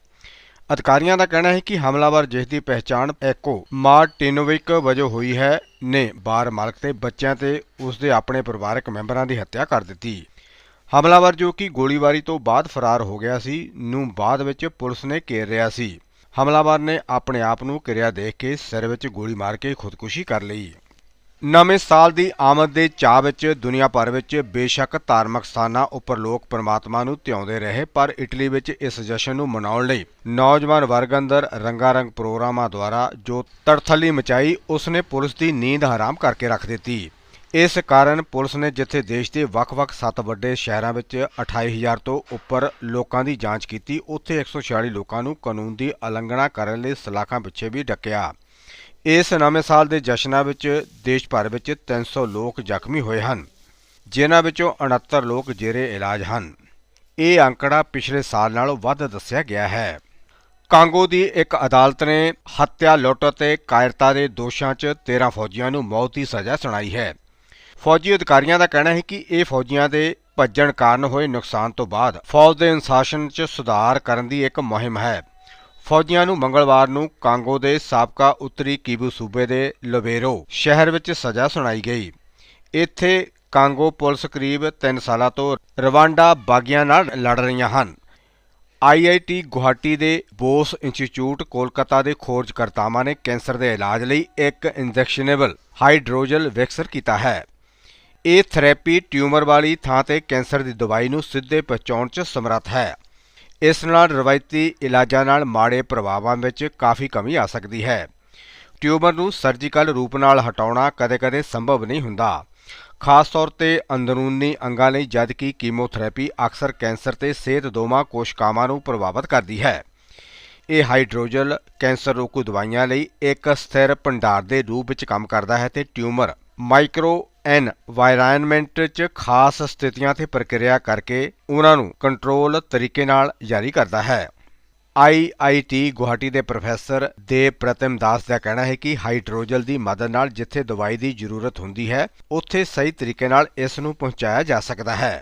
ਅਧਿਕਾਰੀਆਂ ਦਾ ਕਹਿਣਾ ਹੈ ਕਿ ਹਮਲਾਵਰ ਜਿਸ ਦੀ ਪਹਿਚਾਣ ਐਕੋ ਮਾਰਟਿਨੋਵਿਕ ਵਜੋਂ ਹੋਈ ਹੈ ਨੇ ਬਾਰ ਮਾਲਕ ਤੇ ਬੱਚਿਆਂ ਤੇ ਉਸ ਦੇ ਆਪਣੇ ਪਰਿਵਾਰਕ ਮੈਂਬਰਾਂ ਦੀ ਹੱਤਿਆ ਕਰ ਦਿੱਤੀ। ਹਮਲਾਵਰ ਜੋ ਕਿ ਗੋਲੀਬਾਰੀ ਤੋਂ ਬਾਅਦ ਫਰਾਰ ਹੋ ਗਿਆ ਸੀ, ਨੂੰ ਬਾਅਦ ਵਿੱਚ ਪੁਲਿਸ ਨੇ ਘੇਰ ਰਿਹਾ ਸੀ। ਹਮਲਾਵਰ ਨੇ ਆਪਣੇ ਆਪ ਨੂੰ ਕਿਰਿਆ ਦੇਖ ਕੇ ਸਿਰ ਵਿੱਚ ਗੋਲੀ ਮਾਰ ਕੇ ਖੁਦਕੁਸ਼ੀ ਕਰ ਲਈ। ਨਵੇਂ ਸਾਲ ਦੀ ਆਮਦ ਦੇ ਚਾਅ ਵਿੱਚ, ਦੁਨੀਆ ਭਰ ਵਿੱਚ ਬੇਸ਼ੱਕ ਧਾਰਮਿਕ ਸਥਾਨਾਂ ਉੱਪਰ ਲੋਕ ਪਰਮਾਤਮਾ ਨੂੰ ਧਿਆਉਂਦੇ ਰਹੇ, ਪਰ ਇਟਲੀ ਵਿੱਚ ਇਸ ਜਸ਼ਨ ਨੂੰ ਮਨਾਉਣ ਲਈ ਨੌਜਵਾਨ ਵਰਗ ਅੰਦਰ ਰੰਗਾਰੰਗ ਪ੍ਰੋਗਰਾਮਾਂ ਦੁਆਰਾ ਜੋ ਤੜਥਲੀ ਮਚਾਈ ਉਸ ਨੇ ਪੁਲਿਸ ਦੀ ਨੀਂਦ ਹਰਾਮ ਕਰਕੇ ਰੱਖ ਦਿੱਤੀ। ਇਸ ਕਾਰਨ ਪੁਲਿਸ ਨੇ ਜਿੱਥੇ ਦੇਸ਼ ਦੇ ਵੱਖ-ਵੱਖ ਸੱਤ ਵੱਡੇ ਸ਼ਹਿਰਾਂ ਵਿੱਚ 28000 ਤੋਂ ਉੱਪਰ ਲੋਕਾਂ ਦੀ ਜਾਂਚ ਕੀਤੀ, ਉੱਥੇ 146 ਲੋਕਾਂ ਨੂੰ ਕਾਨੂੰਨ ਦੀ ਉਲੰਘਣਾ ਕਰਨ ਲਈ ਸਲਾਖਾਂ ਪਿੱਛੇ ਵੀ ਡੱਕਿਆ। ਇਸ ਨਵੇਂ ਸਾਲ ਦੇ ਜਸ਼ਨਾਂ ਵਿੱਚ ਦੇਸ਼ ਭਰ ਵਿੱਚ 300 ਲੋਕ ਜ਼ਖਮੀ ਹੋਏ ਹਨ, ਜਿਨ੍ਹਾਂ ਵਿੱਚੋਂ 69 ਲੋਕ ਜੇਰੇ ਇਲਾਜ ਹਨ। ਇਹ ਅੰਕੜਾ ਪਿਛਲੇ ਸਾਲ ਨਾਲੋਂ ਵੱਧ ਦੱਸਿਆ ਗਿਆ ਹੈ। ਕਾਂਗੋ ਦੀ ਇੱਕ ਅਦਾਲਤ ਨੇ ਹੱਤਿਆ ਲੁੱਟ ਅਤੇ ਕਾਇਰਤਾ ਦੇ ਦੋਸ਼ਾਂ 'ਚ 13 ਫੌਜੀਆਂ ਨੂੰ ਮੌਤ ਦੀ ਸਜ਼ਾ ਸੁਣਾਈ ਹੈ। ਫੌਜੀ ਅਧਿਕਾਰੀਆਂ ਦਾ ਕਹਿਣਾ ਹੈ ਕਿ ਇਹ ਫੌਜੀਆਂ ਦੇ ਭੱਜਣ ਕਾਰਨ ਹੋਏ ਨੁਕਸਾਨ ਤੋਂ ਬਾਅਦ ਫੌਜ ਦੇ ਅਨੁਸ਼ਾਸਨ 'ਚ ਸੁਧਾਰ ਕਰਨ ਦੀ ਇੱਕ ਮੁਹਿੰਮ ਹੈ। ਫੌਜੀਆਂ ਨੂੰ ਮੰਗਲਵਾਰ ਨੂੰ ਕਾਂਗੋ ਦੇ ਸਾਬਕਾ ਉੱਤਰੀ ਕੀਬੂ ਸੂਬੇ ਦੇ ਲੋਵੇਰੋ ਸ਼ਹਿਰ ਵਿੱਚ ਸਜ਼ਾ ਸੁਣਾਈ ਗਈ। ਇੱਥੇ ਕਾਂਗੋ ਪੁਲਿਸ ਕਰੀਬ 3 ਸਾਲਾਂ ਤੋਂ ਰਵਾਂਡਾ ਬਾਗੀਆਂ ਨਾਲ ਲੜ ਰਹੀਆਂ ਹਨ। ਆਈਆਈਟੀ ਗੁਹਾਟੀ ਦੇ ਬੋਸ ਇੰਸਟੀਚਿਊਟ ਕੋਲਕਾਤਾ ਦੇ ਖੋਜਕਰਤਾਵਾਂ ਨੇ ਕੈਂਸਰ ਦੇ ਇਲਾਜ ਲਈ ਇੱਕ ਇੰਜੈਕਸ਼ਨੇਬਲ ਹਾਈਡਰੋਜਲ ਵਿਕਸਤ ਕੀਤਾ ਹੈ। ਇਹ ਥੈਰੇਪੀ ਟਿਊਮਰ ਵਾਲੀ ਥਾਂ ਤੇ ਕੈਂਸਰ ਦੀ ਦਵਾਈ ਨੂੰ ਸਿੱਧੇ ਪਹੁੰਚਾਉਣ 'ਚ ਸਮਰੱਥ ਹੈ। ਇਸ ਨਾਲ ਰਵਾਇਤੀ ਇਲਾਜਾਂ ਨਾਲ ਮਾੜੇ ਪ੍ਰਭਾਵਾਂ ਵਿੱਚ ਕਾਫੀ ਕਮੀ ਆ ਸਕਦੀ ਹੈ। ਟਿਊਮਰ ਨੂੰ ਸਰਜੀਕਲ ਰੂਪ ਨਾਲ ਹਟਾਉਣਾ ਕਦੇ-ਕਦੇ ਸੰਭਵ ਨਹੀਂ ਹੁੰਦਾ। ਖਾਸ ਤੌਰ ਤੇ ਅੰਦਰੂਨੀ ਅੰਗਾਂ ਲਈ ਜਦਕਿ ਕੀਮੋਥੈਰੇਪੀ ਅਕਸਰ ਕੈਂਸਰ ਤੇ ਸਿਹਤ ਦੋਵਾਂ ਕੋਸ਼ਕਾਵਾਂ ਨੂੰ ਪ੍ਰਭਾਵਿਤ ਕਰਦੀ ਹੈ। ਇਹ ਹਾਈਡਰੋਜਲ ਕੈਂਸਰ ਰੋਕੂ ਦਵਾਈਆਂ ਲਈ ਇੱਕ ਸਥਿਰ ਭੰਡਾਰ ਦੇ ਰੂਪ ਵਿੱਚ ਕੰਮ ਕਰਦਾ ਹੈ ਤੇ ਟਿਊਮਰ ਮਾਈਕਰੋ ਐਨਵਾਇਰਨਮੈਂਟ 'ਚ ਖਾਸ ਸਥਿਤੀਆਂ ਤੇ ਪ੍ਰਕਿਰਿਆ ਕਰਕੇ ਉਹਨਾਂ ਨੂੰ ਕੰਟਰੋਲ ਤਰੀਕੇ ਨਾਲ ਜਾਰੀ ਕਰਦਾ ਹੈ। ਆਈਆਈਟੀ ਗੁਹਾਟੀ ਦੇ ਪ੍ਰੋਫੈਸਰ ਦੇਵ ਪ੍ਰਤਿਮ ਦਾਸ ਦਾ ਕਹਿਣਾ ਹੈ ਕਿ ਹਾਈਡਰੋਜਲ ਦੀ ਮਦਦ ਨਾਲ ਜਿੱਥੇ ਦਵਾਈ ਦੀ ਜ਼ਰੂਰਤ ਹੁੰਦੀ ਹੈ, ਉੱਥੇ ਸਹੀ ਤਰੀਕੇ ਨਾਲ ਇਸ ਨੂੰ ਪਹੁੰਚਾਇਆ ਜਾ ਸਕਦਾ ਹੈ।